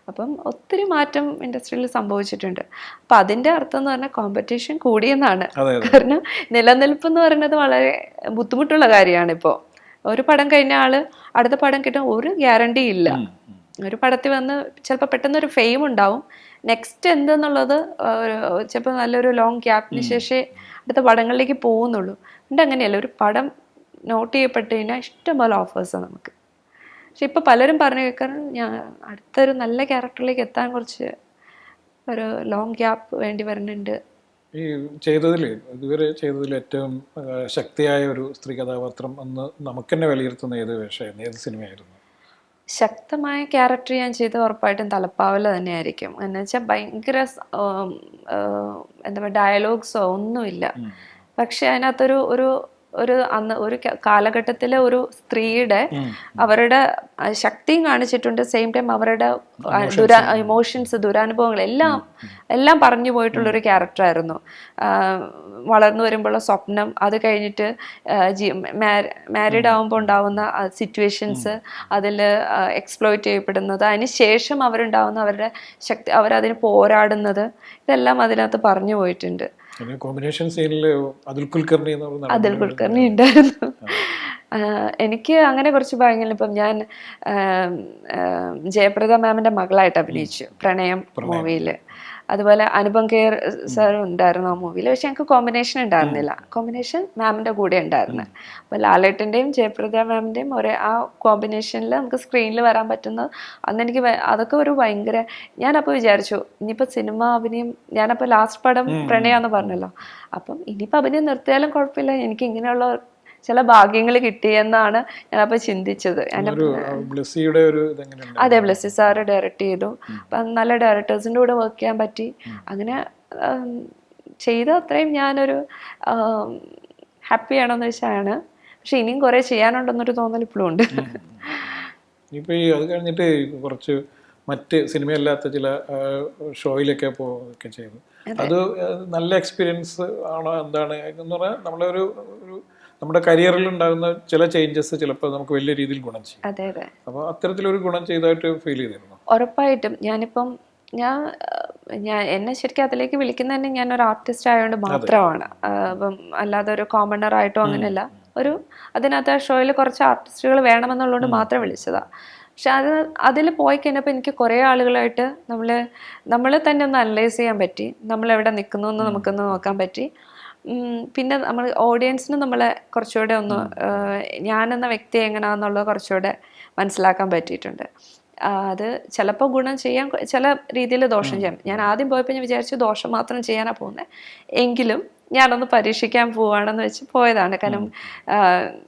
അപ്പം ഒത്തിരി മാറ്റം ഇൻഡസ്ട്രിയിൽ സംഭവിച്ചിട്ടുണ്ട്. അപ്പം അതിന്റെ അർത്ഥം എന്ന് പറഞ്ഞാൽ കോമ്പറ്റീഷൻ കൂടിയെന്നാണ്. കാരണം നിലനിൽപ്പ് എന്ന് പറയുന്നത് വളരെ ബുദ്ധിമുട്ടുള്ള കാര്യമാണ് ഇപ്പോൾ ഒരു പടം കഴിഞ്ഞ ആൾ അടുത്ത പടം കിട്ടാൻ ഒരു ഗ്യാരണ്ടി ഇല്ല. ഒരു പടത്തിൽ വന്ന് ചിലപ്പോൾ പെട്ടെന്ന് ഒരു ഫെയിം ഉണ്ടാവും. നെക്സ്റ്റ് എന്തെന്നുള്ളത് ചിലപ്പോൾ നല്ലൊരു ലോങ് ഗ്യാപ്പിന് ശേഷമേ അടുത്ത പടങ്ങളിലേക്ക് പോകുന്നുള്ളൂ. എന്നിട്ട് അങ്ങനെയല്ല ഒരു പടം നോട്ട് ചെയ്യപ്പെട്ട് കഴിഞ്ഞാൽ ഇഷ്ടംപോലെ ഓഫേഴ്സാണ് നമുക്ക്. പക്ഷെ ഇപ്പോൾ പലരും പറഞ്ഞു കേൾക്കാൻ ഞാൻ അടുത്തൊരു നല്ല ക്യാരക്ടറിലേക്ക് എത്താൻ കുറച്ച് ഒരു ലോങ് ഗ്യാപ്പ് വേണ്ടി വരുന്നുണ്ട്. ഈ ചെയ്തതിൽ ഇതുവരെ ചെയ്തതിൽ ഏറ്റവും ശക്തിയായ ഒരു സ്ത്രീ കഥാപാത്രം എന്ന് നമുക്കെന്നെ വിലയിരുത്തുന്ന ഏത് വേഷമായിരുന്നു ഏത് സിനിമയായിരുന്നു? ശക്തമായ ക്യാരക്ടർ ഞാൻ ചെയ്ത് ഉറപ്പായിട്ടും തലപ്പാവല തന്നെയായിരിക്കും. എന്ന് വെച്ചാൽ ഭയങ്കര എന്താ പറയുക ഡയലോഗ്സോ ഒന്നുമില്ല. പക്ഷെ അതിനകത്തൊരു ഒരു ഒരു അന്ന് ഒരു കാലഘട്ടത്തിലെ ഒരു സ്ത്രീയുടെ അവരുടെ ശക്തിയും കാണിച്ചിട്ടുണ്ട്. സെയിം ടൈം അവരുടെ ദുരാ ഇമോഷൻസ് ദുരാനുഭവങ്ങൾ എല്ലാം എല്ലാം പറഞ്ഞു പോയിട്ടുള്ള ഒരു ക്യാരക്ടറായിരുന്നു വളർന്നു വരുമ്പോഴുള്ള സ്വപ്നം അത് കഴിഞ്ഞിട്ട് മാരീഡ് ആകുമ്പോൾ ഉണ്ടാവുന്ന സിറ്റുവേഷൻസ് അതിൽ എക്സ്പ്ലോയിറ്റ് ചെയ്യപ്പെടുന്നത് അതിന് ശേഷം അവരുണ്ടാവുന്ന അവരുടെ ശക്തി അവരതിന് പോരാടുന്നത് ഇതെല്ലാം അതിനകത്ത് പറഞ്ഞു പോയിട്ടുണ്ട്. പിന്നെ കോമ്പിനേഷൻ സീനിൽ അതുൽ കുൽക്കർണി അതിൽ കുൽക്കർണി ഉണ്ടായിരുന്നു. എനിക്ക് അങ്ങനെ കുറച്ച് ഭാഗങ്ങൾ ഇപ്പം ഞാൻ ജയപ്രദ മാമിന്റെ മകളായിട്ട് അഭിനയിച്ചു. പ്രണയം മൂവിയിൽ അതുപോലെ അനുപം കെയർ സാർ ഉണ്ടായിരുന്നു ആ മൂവിയിൽ പക്ഷെ ഞങ്ങൾക്ക് കോമ്പിനേഷൻ ഉണ്ടായിരുന്നില്ല. കോമ്പിനേഷൻ മാമിന്റെ കൂടെ ഉണ്ടായിരുന്നു. അപ്പോൾ ലാലേട്ടന്റെയും ജയപ്രദ മാമിന്റെയും ഒരേ ആ കോമ്പിനേഷനിൽ നമുക്ക് സ്ക്രീനിൽ വരാൻ പറ്റുന്നത് അന്ന് എനിക്ക് അതൊക്കെ ഒരു ഭയങ്കര ഞാനപ്പോൾ വിചാരിച്ചു ഇനിയിപ്പോൾ സിനിമ അഭിനയം ഞാനപ്പോൾ ലാസ്റ്റ് പടം പ്രണയാന്ന് പറഞ്ഞല്ലോ. അപ്പം ഇനിയിപ്പോൾ അഭിനയം നിർത്തിയാലും കുഴപ്പമില്ല. എനിക്ക് ഇങ്ങനെയുള്ള ചില ഭാഗ്യങ്ങൾ കിട്ടിയെന്നാണ് ഞാനപ്പോൾ ചിന്തിച്ചത്. അതെ ബ്ലസ്സി സാറ് ഡയറക്റ്റ് ചെയ്തു. അപ്പം നല്ല ഡയറക്ടേഴ്സിന്റെ കൂടെ വർക്ക് ചെയ്യാൻ പറ്റി. അങ്ങനെ ചെയ്ത അത്രയും ഞാനൊരു ഹാപ്പി ആണെന്ന് വെച്ചാണ്. പക്ഷെ ഇനിയും കുറേ ചെയ്യാനുണ്ടെന്നൊരു തോന്നൽ ഇപ്പോഴും ഉണ്ട്. ഇപ്പൊ ഈ അത് കഴിഞ്ഞിട്ട് കുറച്ച് മറ്റ് സിനിമയല്ലാത്ത ചില ഷോയിലൊക്കെ പോവുകയൊക്കെ ചെയ്തു. അത്. നല്ല എക്സ്പീരിയൻസ് ആണോ? എന്താണ്? എന്ന് പറഞ്ഞാൽ നമ്മളെ ഒരു ഒരു നമ്മുടെ കരിയറിൽ ഉണ്ടാകുന്ന ചില ചേഞ്ചസ് ചിലപ്പോൾ നമുക്ക് വലിയ രീതിയിൽ ഗുണം ചെയ്യും. അതെ അതെ. അപ്പോൾ അത്തരത്തിലൊരു ഗുണം ചെയ്തതായിട്ട് ഫീൽ ചെയ്തിരുന്നു? ഉറപ്പായിട്ടും. ഞാനിപ്പം ഞാൻ ഞാൻ എന്നെ ശരിക്കും അതിലേക്ക് വിളിക്കുന്നത് തന്നെ ഞാൻ ഒരു ആർട്ടിസ്റ്റ് ആയതുകൊണ്ട് മാത്രമാണ്. അപ്പം അല്ലാതെ ഒരു കോമണർ ആയിട്ടോ അങ്ങനെയല്ല. ഒരു അതിനകത്ത് ആ ഷോയിൽ കുറച്ച് ആർട്ടിസ്റ്റുകൾ വേണമെന്നുള്ളതുകൊണ്ട് മാത്രം വിളിച്ചതാ. പക്ഷെ അത് അതിൽ പോയി കഴിഞ്ഞപ്പോൾ എനിക്ക് കുറേ ആളുകളായിട്ട് നമ്മൾ നമ്മളെ തന്നെ ഒന്ന് അനലൈസ് ചെയ്യാൻ പറ്റി. നമ്മളെവിടെ നിൽക്കുന്നു എന്ന് നമുക്കൊന്ന് നോക്കാൻ പറ്റി. പിന്നെ നമ്മൾ ഓഡിയൻസിന് നമ്മളെ കുറച്ചുകൂടെ ഒന്ന് ഞാനെന്ന വ്യക്തി എങ്ങനെയാണെന്നുള്ളത് കുറച്ചുകൂടെ മനസ്സിലാക്കാൻ പറ്റിയിട്ടുണ്ട്. അത് ചിലപ്പോൾ ഗുണം ചെയ്യാൻ ചില രീതിയിൽ ദോഷം ചെയ്യാം. ഞാൻ ആദ്യം പോയപ്പോൾ ഞാൻ വിചാരിച്ചു ദോഷം മാത്രം ചെയ്യാനാണ് പോകുന്നത് എങ്കിലും ഞാനൊന്ന് പരീക്ഷിക്കാൻ പോവാണെന്ന് വെച്ച് പോയതാണ്. കാരണം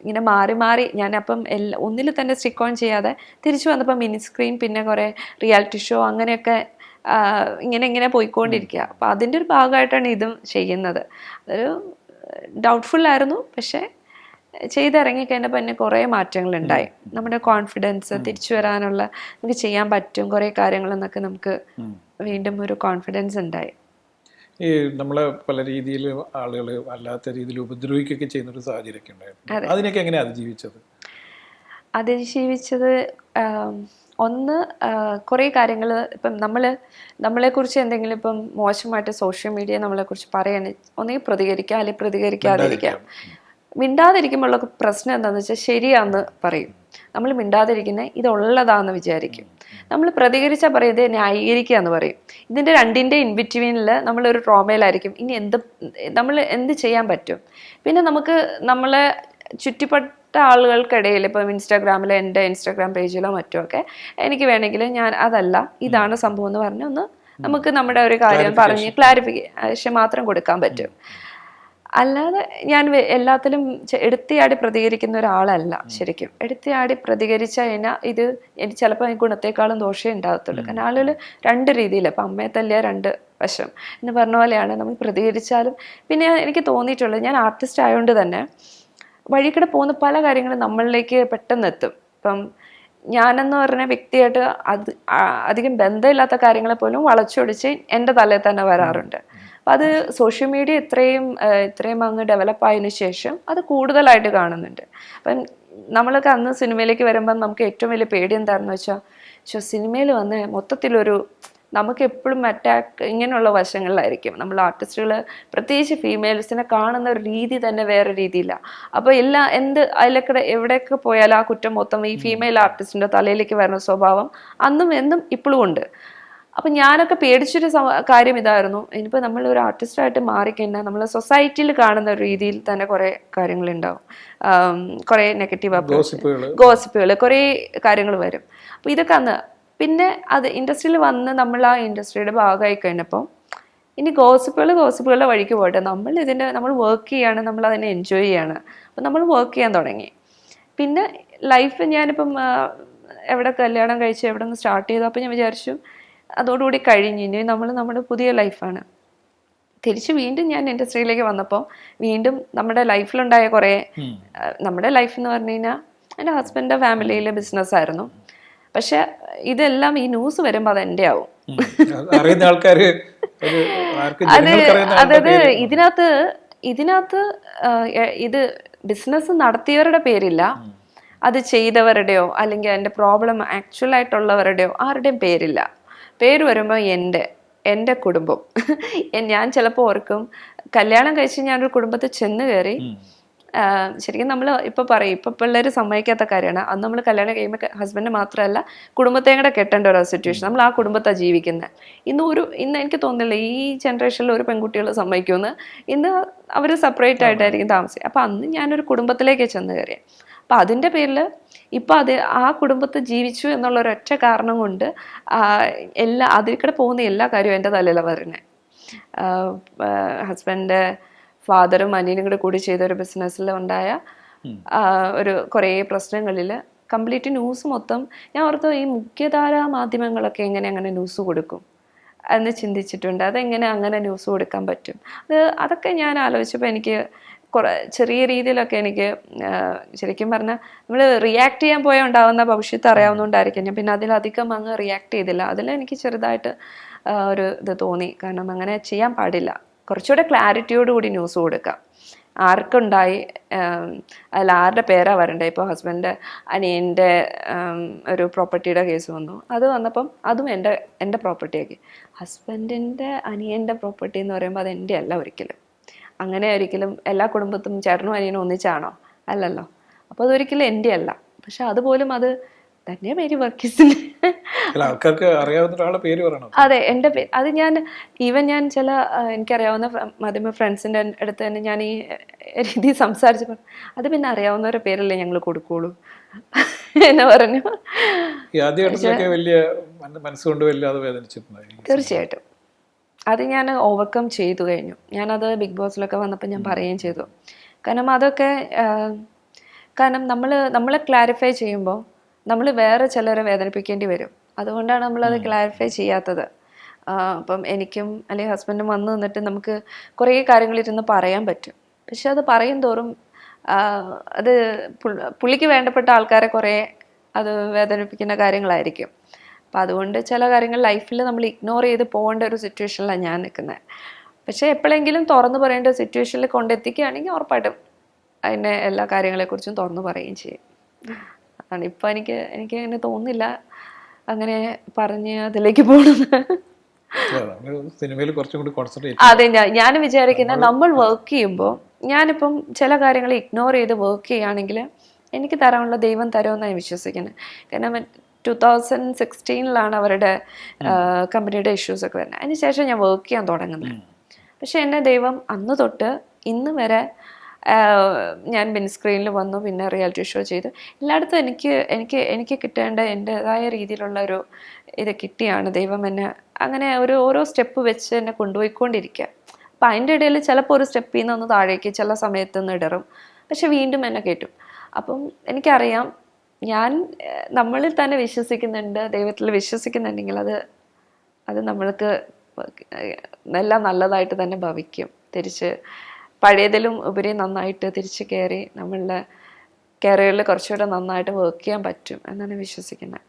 ഇങ്ങനെ മാറി മാറി ഞാനപ്പം എല്ലാ ഒന്നിൽ തന്നെ സ്റ്റിക്ക് ഓൺ ചെയ്യാതെ തിരിച്ചു വന്നപ്പോൾ മിനി സ്ക്രീൻ പിന്നെ കുറേ റിയാലിറ്റി ഷോ അങ്ങനെയൊക്കെ ഇങ്ങനെ ഇങ്ങനെ പോയിക്കൊണ്ടിരിക്കുക. അപ്പോൾ അതിന്റെ ഒരു ഭാഗമായിട്ടാണ് ഇതും ചെയ്യുന്നത്. അതൊരു ഡൗട്ട്ഫുൾ ആയിരുന്നു. പക്ഷേ ചെയ്തിറങ്ങിക്കഴിഞ്ഞപ്പോൾ തന്നെ കുറേ മാറ്റങ്ങളുണ്ടായി. നമ്മുടെ കോൺഫിഡൻസ് തിരിച്ചു വരാനുള്ള നമുക്ക് ചെയ്യാൻ പറ്റും. കുറേ കാര്യങ്ങളെന്നൊക്കെ നമുക്ക് വീണ്ടും ഒരു കോൺഫിഡൻസ് ഉണ്ടായി. ഈ നമ്മളെ പല രീതിയിൽ ആളുകൾ അല്ലാത്ത രീതിയിൽ ഉപദ്രവിക്കുകയൊക്കെ ചെയ്യുന്ന ഒരു സാഹചര്യമൊക്കെ ഉണ്ടായിരുന്നു. അതിനൊക്കെ എങ്ങനെയാണ് അതിജീവിച്ചത്? അതിജീവിച്ചത് ഒന്ന് കുറേ കാര്യങ്ങൾ ഇപ്പം നമ്മൾ നമ്മളെക്കുറിച്ച് എന്തെങ്കിലും ഇപ്പം മോശമായിട്ട് സോഷ്യൽ മീഡിയ നമ്മളെക്കുറിച്ച് പറയണ ഒന്നെങ്കിൽ പ്രതികരിക്കുക അല്ലെങ്കിൽ പ്രതികരിക്കാതിരിക്കാം. മിണ്ടാതിരിക്കുമ്പോൾ ഉള്ള പ്രശ്നം എന്താണെന്ന് വെച്ചാൽ ശരിയാന്ന് പറയും. നമ്മൾ മിണ്ടാതിരിക്കുന്നത് ഇതുള്ളതാന്ന് വിചാരിക്കും. നമ്മൾ പ്രതികരിച്ചാൽ പറയും ഇത് ന്യായീകരിക്കുക എന്ന് പറയും ഇതിന്റെ രണ്ടിന്റെ ഇൻബിറ്റ്വീനിൽ നമ്മളൊരു ട്രോമയിലായിരിക്കും. ഇനി എന്ത് നമ്മൾ എന്ത് ചെയ്യാൻ പറ്റും? പിന്നെ നമുക്ക് നമ്മളെ ചുറ്റിപ്പട്ട ആളുകൾക്കിടയിൽ ഇപ്പം ഇൻസ്റ്റാഗ്രാമിൽ എന്റെ ഇൻസ്റ്റാഗ്രാം പേജിലോ മറ്റോ ഒക്കെ എനിക്ക് വേണമെങ്കിൽ ഞാൻ അതല്ല ഇതാണ് സംഭവം എന്ന് പറഞ്ഞ് ഒന്ന് നമുക്ക് നമ്മുടെ ഒരു കാര്യം പറഞ്ഞ് ക്ലാരിഫിക്കേഷൻ മാത്രം കൊടുക്കാൻ പറ്റും. അല്ലാതെ ഞാൻ എല്ലാത്തിലും എടുത്തിയാടി പ്രതികരിക്കുന്ന ഒരാളല്ല ശരിക്കും. എടുത്തിയാടി പ്രതികരിച്ച കഴിഞ്ഞാൽ ഇത് എനിക്ക് ചിലപ്പോൾ ഗുണത്തെക്കാളും ദോഷമേ ഉണ്ടാകത്തുള്ളൂ. കാരണം ആളുകൾ രണ്ട് രീതിയിൽ ഇപ്പം അമ്മയെ തല്ലിയ രണ്ട് വശം. എന്ന് പറഞ്ഞ പോലെയാണ് നമ്മൾ പ്രതികരിച്ചാലും. പിന്നെ എനിക്ക് തോന്നിയിട്ടുള്ളത് ഞാൻ ആർട്ടിസ്റ്റ് ആയതുകൊണ്ട് തന്നെ വഴിക്കിടെ പോകുന്ന പല കാര്യങ്ങളും നമ്മളിലേക്ക് പെട്ടെന്ന് എത്തും. ഇപ്പം ഞാനെന്ന് പറഞ്ഞ വ്യക്തിയായിട്ട് അത് അധികം ബന്ധമില്ലാത്ത കാര്യങ്ങളെ പോലും വളച്ചൊടിച്ച് എന്റെ തലയിൽ തന്നെ വരാറുണ്ട്. അപ്പം അത് സോഷ്യൽ മീഡിയ ഇത്രയും ഇത്രയും അങ്ങ് ഡെവലപ്പ് ആയതിനു ശേഷം അത് കൂടുതലായിട്ട് കാണുന്നുണ്ട്. അപ്പം നമ്മളൊക്കെ അന്ന് സിനിമയിലേക്ക് വരുമ്പം നമുക്ക് ഏറ്റവും വലിയ പേടി എന്താണെന്ന് വെച്ചാൽ സിനിമയിൽ വന്ന് മൊത്തത്തിലൊരു നമുക്ക് എപ്പോഴും അറ്റാക്ക് ഇങ്ങനെയുള്ള വശങ്ങളിലായിരിക്കും. നമ്മൾ ആർട്ടിസ്റ്റുകൾ പ്രത്യേകിച്ച് ഫീമെയിൽസിനെ കാണുന്ന ഒരു രീതി തന്നെ വേറെ രീതിയില്ല. അപ്പോൾ എല്ലാ എന്ത് അതിലൊക്കെ എവിടെയൊക്കെ പോയാലും ആ കുറ്റം മൊത്തം ഈ ഫീമെയിൽ ആർട്ടിസ്റ്റിന്റെ തലയിലേക്ക് വരുന്ന സ്വഭാവം അന്നും എന്നും ഇപ്പോഴും ഉണ്ട്. അപ്പം ഞാനൊക്കെ പേടിച്ചൊരു കാര്യം ഇതായിരുന്നു. ഇനിയിപ്പോൾ നമ്മൾ ഒരു ആർട്ടിസ്റ്റായിട്ട് മാറിക്കഴിഞ്ഞാൽ നമ്മൾ സൊസൈറ്റിയിൽ കാണുന്ന ഒരു രീതിയിൽ തന്നെ കുറേ കാര്യങ്ങളുണ്ടാവും. ഉണ്ടാവും കുറേ നെഗറ്റീവ് ഗോസിപ്പുകൾ കുറേ കാര്യങ്ങൾ വരും. അപ്പോൾ ഇതൊക്കെ അന്ന് പിന്നെ അത് ഇൻഡസ്ട്രിയിൽ വന്ന് നമ്മൾ ആ ഇൻഡസ്ട്രിയുടെ ഭാഗമായി കഴിഞ്ഞപ്പോൾ ഇനി ഗോസിപ്പുകൾ ഗോസിപ്പുകളുടെ വഴിക്ക് പോട്ടെ നമ്മൾ ഇതിന്റെ നമ്മൾ വർക്ക് ചെയ്യാണ് നമ്മൾ അതിനെ എൻജോയ് ചെയ്യാണ്. അപ്പോൾ നമ്മൾ വർക്ക് ചെയ്യാൻ തുടങ്ങി. പിന്നെ ലൈഫ് ഞാനിപ്പം എവിടെ കല്യാണം കഴിച്ച് എവിടെ നിന്ന് സ്റ്റാർട്ട് ചെയ്തു അപ്പോൾ ഞാൻ വിചാരിച്ചു അതോടുകൂടി കഴിഞ്ഞു. ഇനി നമ്മൾ നമ്മുടെ പുതിയ ലൈഫാണ് തിരിച്ച് വീണ്ടും ഞാൻ ഇൻഡസ്ട്രിയിലേക്ക് വന്നപ്പോൾ വീണ്ടും നമ്മുടെ ലൈഫിലുണ്ടായ കുറേ നമ്മുടെ ലൈഫ് എന്ന് പറഞ്ഞു കഴിഞ്ഞാൽ എന്റെ ഹസ്ബൻഡിന്റെ ഫാമിലിയിലെ ബിസിനസ്സായിരുന്നു പക്ഷെ ഇതെല്ലാം ഈ ന്യൂസ് വരുമ്പോൾ അത് എന്റെ ആവും അറിയുന്ന ആൾക്കാർ അത് അതായത് ഇതിനകത്ത് ഇതിനകത്ത് ഇത് ബിസിനസ് നടത്തിയവരുടെ പേരില്ല. അത് ചെയ്തവരുടെയോ അല്ലെങ്കിൽ അതിന്റെ പ്രോബ്ലം ആക്ച്വൽ ആയിട്ടുള്ളവരുടെയോ ആരുടെയും പേരില്ല. പേര് വരുമ്പോൾ എന്റെ എന്റെ കുടുംബം. ഞാൻ ചിലപ്പോൾ ഓർക്കും. കല്യാണം കഴിച്ച് ഞാനൊരു കുടുംബത്തിൽ ചെന്ന് കയറി ശരിക്കും നമ്മൾ ഇപ്പോൾ പറയും ഇപ്പോൾ പിള്ളേർ സമ്മതിക്കാത്ത കാര്യമാണ്. അന്ന് നമ്മൾ കല്യാണം കഴിയുമ്പോൾ ഹസ്ബൻഡ് മാത്രമല്ല കുടുംബത്തെയും കൂടെ കെട്ടേണ്ട ഒരു സിറ്റുവേഷൻ നമ്മൾ ആ കുടുംബത്താണ് ജീവിക്കുന്നത് ഇന്ന് ഒരു ഇന്ന് എനിക്ക് തോന്നുന്നില്ല ഈ ജനറേഷനിൽ ഒരു പെൺകുട്ടികൾ സമ്മതിക്കുമെന്ന് ഇന്ന് അവർ സെപ്പറേറ്റ് ആയിട്ടായിരിക്കും താമസിക്കുക അപ്പോൾ അന്ന് ഞാനൊരു കുടുംബത്തിലേക്ക് ചെന്ന് കയറിയത് അപ്പോൾ അതിന്റെ പേരിൽ ഇപ്പോൾ അത് ആ കുടുംബത്തിൽ ജീവിച്ചു എന്നുള്ള ഒരൊറ്റ കാരണം കൊണ്ട് എല്ലാ അതിൽ കൂടെ പോകുന്ന എല്ലാ കാര്യവും എന്റെ തലയിലാണ് വരുന്നത് ഹസ്ബൻഡ് ഫാദറും അനിയനും കൂടെ കൂടി ചെയ്ത ഒരു ബിസിനസ്സിൽ ഉണ്ടായ ഒരു കുറേ പ്രശ്നങ്ങളിൽ കംപ്ലീറ്റ് ന്യൂസ് മൊത്തം ഞാൻ ഓർത്തു ഈ മുഖ്യധാര മാധ്യമങ്ങളൊക്കെ എങ്ങനെ അങ്ങനെ ന്യൂസ് കൊടുക്കും എന്ന് ചിന്തിച്ചിട്ടുണ്ട്. അതെങ്ങനെ അങ്ങനെ ന്യൂസ് കൊടുക്കാൻ പറ്റും? അത് അതൊക്കെ ഞാൻ ആലോചിച്ചപ്പോൾ എനിക്ക് കുറേ ചെറിയ രീതിയിലൊക്കെ എനിക്ക് ശരിക്കും പറഞ്ഞാൽ നമ്മൾ റിയാക്ട് ചെയ്യാൻ പോയ ഉണ്ടാകുന്ന ഭവിഷ്യത്ത് അറിയാവുന്നതുകൊണ്ടായിരിക്കും. ഞാൻ പിന്നെ അതിലധികം അങ്ങ് റിയാക്ട് ചെയ്തില്ല. അതിലെനിക്ക് ചെറുതായിട്ട് ഒരു ഇത് തോന്നി. കാരണം അങ്ങനെ ചെയ്യാൻ പാടില്ല. കുറച്ചുകൂടെ ക്ലാരിറ്റിയോടുകൂടി ന്യൂസ് കൊടുക്കാം. ആർക്കുണ്ടായി? അതിൽ ആരുടെ പേരാ വരണ്ടേ? ഇപ്പോൾ ഹസ്ബൻഡ് അനിയന്റെ ഒരു പ്രോപ്പർട്ടിയുടെ കേസ് വന്നു. അത് വന്നപ്പം അതും എന്റെ എന്റെ പ്രോപ്പർട്ടിയാക്കി ഹസ്ബൻഡിന്റെ അനിയന്റെ പ്രോപ്പർട്ടി എന്ന് പറയുമ്പോൾ അത് എന്റെ അല്ല ഒരിക്കലും. അങ്ങനെ ഒരിക്കലും എല്ലാ കുടുംബത്തും ചേട്ടനും അനിയനും ഒന്നിച്ചാണോ? അല്ലല്ലോ. അപ്പോൾ അതൊരിക്കലും എന്റെ അല്ല. പക്ഷെ അതുപോലും അത് തന്നെ പേര് ആൾക്കാർക്ക് അറിയാവുന്ന ഒരാളുടെ പേര് പറയണം. അതെ എന്റെ പേര് അത് ഞാൻ ഈവൻ ഞാൻ ചില എനിക്കറിയാവുന്ന മാധ്യമ ഫ്രണ്ട്സിന്റെ അടുത്ത് തന്നെ ഞാൻ ഈ രീതി സംസാരിച്ചപ്പോൾ അത് പിന്നെ അറിയാവുന്നവരുടെ പേരല്ലേ ഞങ്ങൾ കൊടുക്കുള്ളൂ. എന്ന് പറഞ്ഞു. ഈ ആദ്യഘട്ടത്തിലൊക്കെ വലിയ മന- മനസ്സുകൊണ്ട് വല്ലാതെ വേദനിച്ചിട്ടുണ്ടായിരുന്നു തീർച്ചയായിട്ടും. അത് ഞാൻ ഓവർകം ചെയ്തു കഴിഞ്ഞു. ഞാനത് ബിഗ് ബോസിലൊക്കെ വന്നപ്പോൾ ഞാൻ പറയുകയും ചെയ്തു. കാരണം അതൊക്കെ കാരണം നമ്മൾ നമ്മളെ ക്ലാരിഫൈ ചെയ്യുമ്പോൾ നമ്മൾ വേറെ ചിലരെ വേദനിപ്പിക്കേണ്ടി വരും. അതുകൊണ്ടാണ് നമ്മളത് ക്ലാരിഫൈ ചെയ്യാത്തത്. അപ്പം എനിക്കും അല്ലെങ്കിൽ ഹസ്ബൻഡും വന്നു നിന്നിട്ട് നമുക്ക് കുറേ കാര്യങ്ങളിരുന്ന് പറയാൻ പറ്റും. പക്ഷെ അത് പറയും തോറും അത് പുള്ളിക്ക് വേണ്ടപ്പെട്ട ആൾക്കാരെ കുറേ അത് വേദനിപ്പിക്കുന്ന കാര്യങ്ങളായിരിക്കും. അപ്പം അതുകൊണ്ട് ചില കാര്യങ്ങൾ ലൈഫിൽ നമ്മൾ ഇഗ്നോർ ചെയ്ത് പോകേണ്ട ഒരു സിറ്റുവേഷനിലാണ് ഞാൻ നിൽക്കുന്നത് പക്ഷേ എപ്പോഴെങ്കിലും തുറന്നു പറയേണ്ട സിറ്റുവേഷനിൽ കൊണ്ടെത്തിക്കുകയാണെങ്കിൽ ഉറപ്പായിട്ടും അതിന്റെ എല്ലാ കാര്യങ്ങളെക്കുറിച്ചും തുറന്നു പറയുകയും ചെയ്യും. അതാണ്. ഇപ്പം എനിക്ക് എനിക്ക് അങ്ങനെ തോന്നുന്നില്ല. അങ്ങനെ പറഞ്ഞ് അതിലേക്ക് പോകണമെന്ന് സിനിമയിൽ കുറച്ചും കൂടി കോൺസെൻട്രേറ്റ് അതെ ഞാൻ ഞാൻ വിചാരിക്കുന്ന നമ്മൾ വർക്ക് ചെയ്യുമ്പോൾ ഞാനിപ്പം ചില കാര്യങ്ങൾ ഇഗ്നോർ ചെയ്ത് വർക്ക് ചെയ്യുകയാണെങ്കിൽ എനിക്ക് തരാനുള്ള ദൈവം തരുമെന്നാണ് ഞാൻ വിശ്വസിക്കുന്നത് കാരണം ടു തൗസൻഡ് സിക്സ്റ്റീനിലാണ് അവരുടെ കമ്പനിയുടെ ഇഷ്യൂസ് ഒക്കെ വരുന്നത് അതിനുശേഷം ഞാൻ വർക്ക് ചെയ്യാൻ തുടങ്ങുന്നത് പക്ഷെ എന്നെ ദൈവം അന്ന് തൊട്ട് ഇന്ന് വരെ ഞാൻ ബിൻ സ്ക്രീനിൽ വന്നു പിന്നെ റിയാലിറ്റി ഷോ ചെയ്തു. എല്ലായിടത്തും എനിക്ക് എനിക്ക് എനിക്ക് കിട്ടേണ്ട എന്റെതായ രീതിയിലുള്ള ഒരു ഇത് കിട്ടിയാണ്. ദൈവം എന്നെ അങ്ങനെ ഒരു ഓരോ സ്റ്റെപ്പ് വെച്ച് എന്നെ കൊണ്ടുപോയിക്കൊണ്ടിരിക്കുക. അപ്പം അതിന്റെ ഇടയിൽ ചിലപ്പോൾ ഒരു സ്റ്റെപ്പിൽ നിന്ന് ഒന്ന് താഴേക്ക് ചില സമയത്ത് നിന്ന് ഇടറും. പക്ഷെ വീണ്ടും എന്നെ കയറ്റും. അപ്പം എനിക്കറിയാം ഞാൻ നമ്മളിൽ തന്നെ വിശ്വസിക്കുന്നുണ്ട് ദൈവത്തിൽ വിശ്വസിക്കുന്നുണ്ടെങ്കിൽ അത് അത് നമ്മൾക്ക് എല്ലാം നല്ലതായിട്ട് തന്നെ ഭവിക്കും. തിരിച്ച് പഴയതിലും ഉപരി നന്നായിട്ട് തിരിച്ച് കയറി നമ്മളുടെ കരിയറിൽ കുറച്ചുകൂടെ നന്നായിട്ട് വർക്ക് ചെയ്യാൻ പറ്റും എന്നാണ് വിശ്വസിക്കുന്നത്.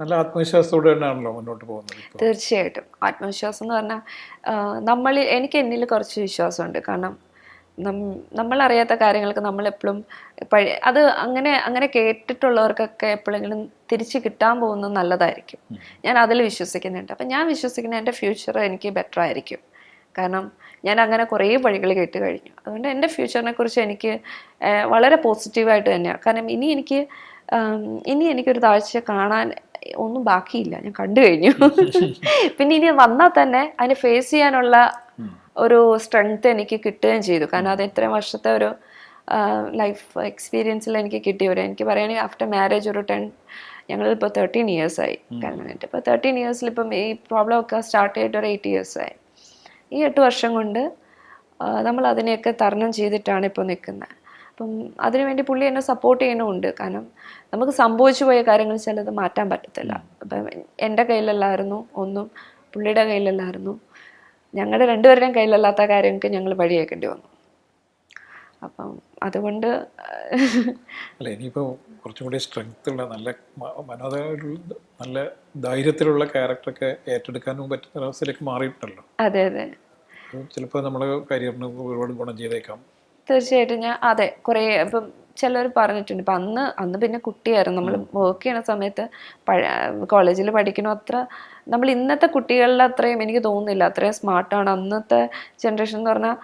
നല്ല ആത്മവിശ്വാസത്തോടെ തന്നെയാണല്ലോ മുന്നോട്ട് പോകുന്നത് തീർച്ചയായിട്ടും. ആത്മവിശ്വാസം എന്ന് പറഞ്ഞാൽ നമ്മൾ എനിക്ക് എന്നിൽ കുറച്ച് വിശ്വാസമുണ്ട്. കാരണം നമ്മൾ നമ്മളറിയാത്ത കാര്യങ്ങൾക്ക് നമ്മളെപ്പോഴും പഴയ അത് അങ്ങനെ അങ്ങനെ കേട്ടിട്ടുള്ളവർക്കൊക്കെ എപ്പോഴെങ്കിലും തിരിച്ച് കിട്ടാൻ പോകുന്നത് നല്ലതായിരിക്കും. ഞാൻ അതിൽ വിശ്വസിക്കുന്നുണ്ട്. അപ്പം ഞാൻ വിശ്വസിക്കുന്ന എന്റെ ഫ്യൂച്ചർ എനിക്ക് ബെറ്റർ ആയിരിക്കും. കാരണം ഞാൻ അങ്ങനെ കുറേ വഴികൾ കേട്ട് കഴിഞ്ഞു. അതുകൊണ്ട് എന്റെ ഫ്യൂച്ചറിനെ കുറിച്ച് എനിക്ക് വളരെ പോസിറ്റീവായിട്ട് തന്നെയാണ് കാരണം ഇനി എനിക്ക് ഇനി എനിക്കൊരു താഴ്ച കാണാൻ ഒന്നും ബാക്കിയില്ല. ഞാൻ കണ്ടു കഴിഞ്ഞു. പിന്നെ ഇനി വന്നാൽ തന്നെ അതിനെ ഫേസ് ചെയ്യാനുള്ള ഒരു സ്ട്രെങ്ത് എനിക്ക് കിട്ടുകയും ചെയ്തു. കാരണം അത് ഇത്രയും വർഷത്തെ ഒരു ലൈഫ് എക്സ്പീരിയൻസിൽ എനിക്ക് കിട്ടിയ ഒരു എനിക്ക് പറയുകയാണെങ്കിൽ ആഫ്റ്റർ മാരേജ് ഒരു ടെൻ ഞങ്ങളിപ്പോൾ തേർട്ടീൻ ഇയേഴ്സായി കാരണം ഇപ്പോൾ തേർട്ടീൻ ഇയേഴ്സിൽ ഇപ്പം ഈ പ്രോബ്ലം ഒക്കെ സ്റ്റാർട്ട് ചെയ്തിട്ട് ഒരു എയ്റ്റ് ഇയേഴ്സായി ഈ എട്ട് വർഷം കൊണ്ട് നമ്മൾ അതിനെയൊക്കെ തരണം ചെയ്തിട്ടാണ് ഇപ്പോൾ നിൽക്കുന്നത്. അപ്പം അതിനുവേണ്ടി പുള്ളി എന്നെ സപ്പോർട്ട് ചെയ്യണമുണ്ട് കാരണം നമുക്ക് സംഭവിച്ചു പോയ കാര്യങ്ങൾ ചിലത് മാറ്റാൻ പറ്റത്തില്ല. അപ്പം എന്റെ കയ്യിലല്ലായിരുന്നു ഒന്നും പുള്ളിയുടെ കയ്യിലല്ലായിരുന്നു. ഞങ്ങളുടെ രണ്ടുപേരുടെയും കയ്യിലല്ലാത്ത കാര്യങ്ങൾക്ക് ഞങ്ങൾ വഴിയേക്കേണ്ടി വന്നു. അപ്പം അതുകൊണ്ട് അല്ല ഇനിയിപ്പോൾ കുറച്ചും കൂടി സ്ട്രെങ്ത് ഉള്ള നല്ല മനോഹരമായിട്ടുള്ള നല്ല ധൈര്യത്തിലുള്ള ക്യാരക്ടറൊക്കെ ഏറ്റെടുക്കാനും പറ്റുന്ന ഒരവസ്ഥയിലേക്ക് മാറിയിട്ടുണ്ടല്ലോ. അതെ അതെ. ചിലപ്പോൾ നമ്മൾ കരിയറിന് ഒരുപാട് ഗുണം ചെയ്തേക്കാം. തീർച്ചയായിട്ടും ഞാൻ അതെ കുറേ ഇപ്പം ചിലർ പറഞ്ഞിട്ടുണ്ട്. ഇപ്പം അന്ന് അന്ന് പിന്നെ കുട്ടിയായിരുന്നു. നമ്മൾ വർക്ക് ചെയ്യണ സമയത്ത് കോളേജിൽ പഠിക്കണോ അത്ര നമ്മൾ ഇന്നത്തെ കുട്ടികളിൽ അത്രയും എനിക്ക് തോന്നുന്നില്ല. അത്രയും സ്മാർട്ടാണ് അന്നത്തെ ജനറേഷൻ എന്ന് പറഞ്ഞാൽ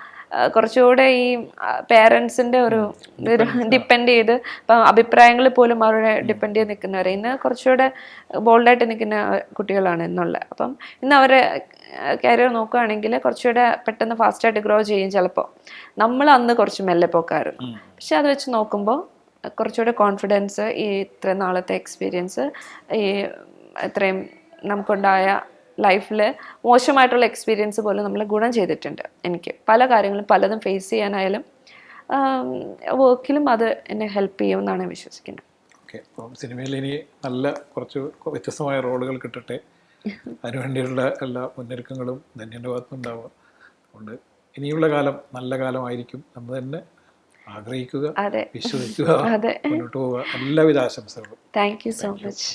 കുറച്ചുകൂടെ ഈ പേരൻസിന്റെ ഒരു ഡിപ്പെൻഡ് ചെയ്ത്. ഇപ്പം അഭിപ്രായങ്ങളിൽ പോലും അവരുടെ ഡിപ്പെൻഡ് ചെയ്ത് നിൽക്കുന്നവരെ. ഇന്ന് കുറച്ചുകൂടെ ബോൾഡായിട്ട് നിൽക്കുന്ന കുട്ടികളാണ് ഇന്നുള്ളത് അപ്പം ഇന്ന് അവരെ കരിയർ നോക്കുകയാണെങ്കിൽ കുറച്ചുകൂടെ പെട്ടെന്ന് ഫാസ്റ്റായിട്ട് ഗ്രോ ചെയ്യും ചിലപ്പോൾ. നമ്മൾ അന്ന് കുറച്ച് മെല്ലെ പോക്കായിരുന്നു പക്ഷെ അത് വെച്ച് നോക്കുമ്പോൾ കുറച്ചുകൂടെ കോൺഫിഡൻസ് ഈ ഇത്രയും നാളത്തെ എക്സ്പീരിയൻസ് ഈ ഇത്രയും നമുക്കുണ്ടായ ലൈഫിൽ മോശമായിട്ടുള്ള എക്സ്പീരിയൻസ് പോലും നമ്മൾ ഗുണം ചെയ്തിട്ടുണ്ട്. എനിക്ക് പല കാര്യങ്ങളും പലതും ഫേസ് ചെയ്യാനായാലും വർക്കിലും അത് എന്നെ ഹെൽപ്പ് ചെയ്യുമെന്നാണ് ഞാൻ വിശ്വസിക്കുന്നത്. ഓക്കെ അപ്പം സിനിമയിൽ ഇനി നല്ല കുറച്ച് വ്യത്യസ്തമായ റോളുകൾ കിട്ടട്ടെ. അതിനുവേണ്ടിയുള്ള എല്ലാ മുന്നൊരുക്കങ്ങളും ധന്യന്റെ ഭാഗത്തുനിന്നുണ്ടാവുക. അതുകൊണ്ട് ഇനിയുള്ള കാലം നല്ല കാലമായിരിക്കും എന്ന് തന്നെ ആഗ്രഹിക്കുക വിശ്വസിക്കുക മുന്നോട്ട് പോവുക. എല്ലാവിധ ആശംസകളും. Thank you so much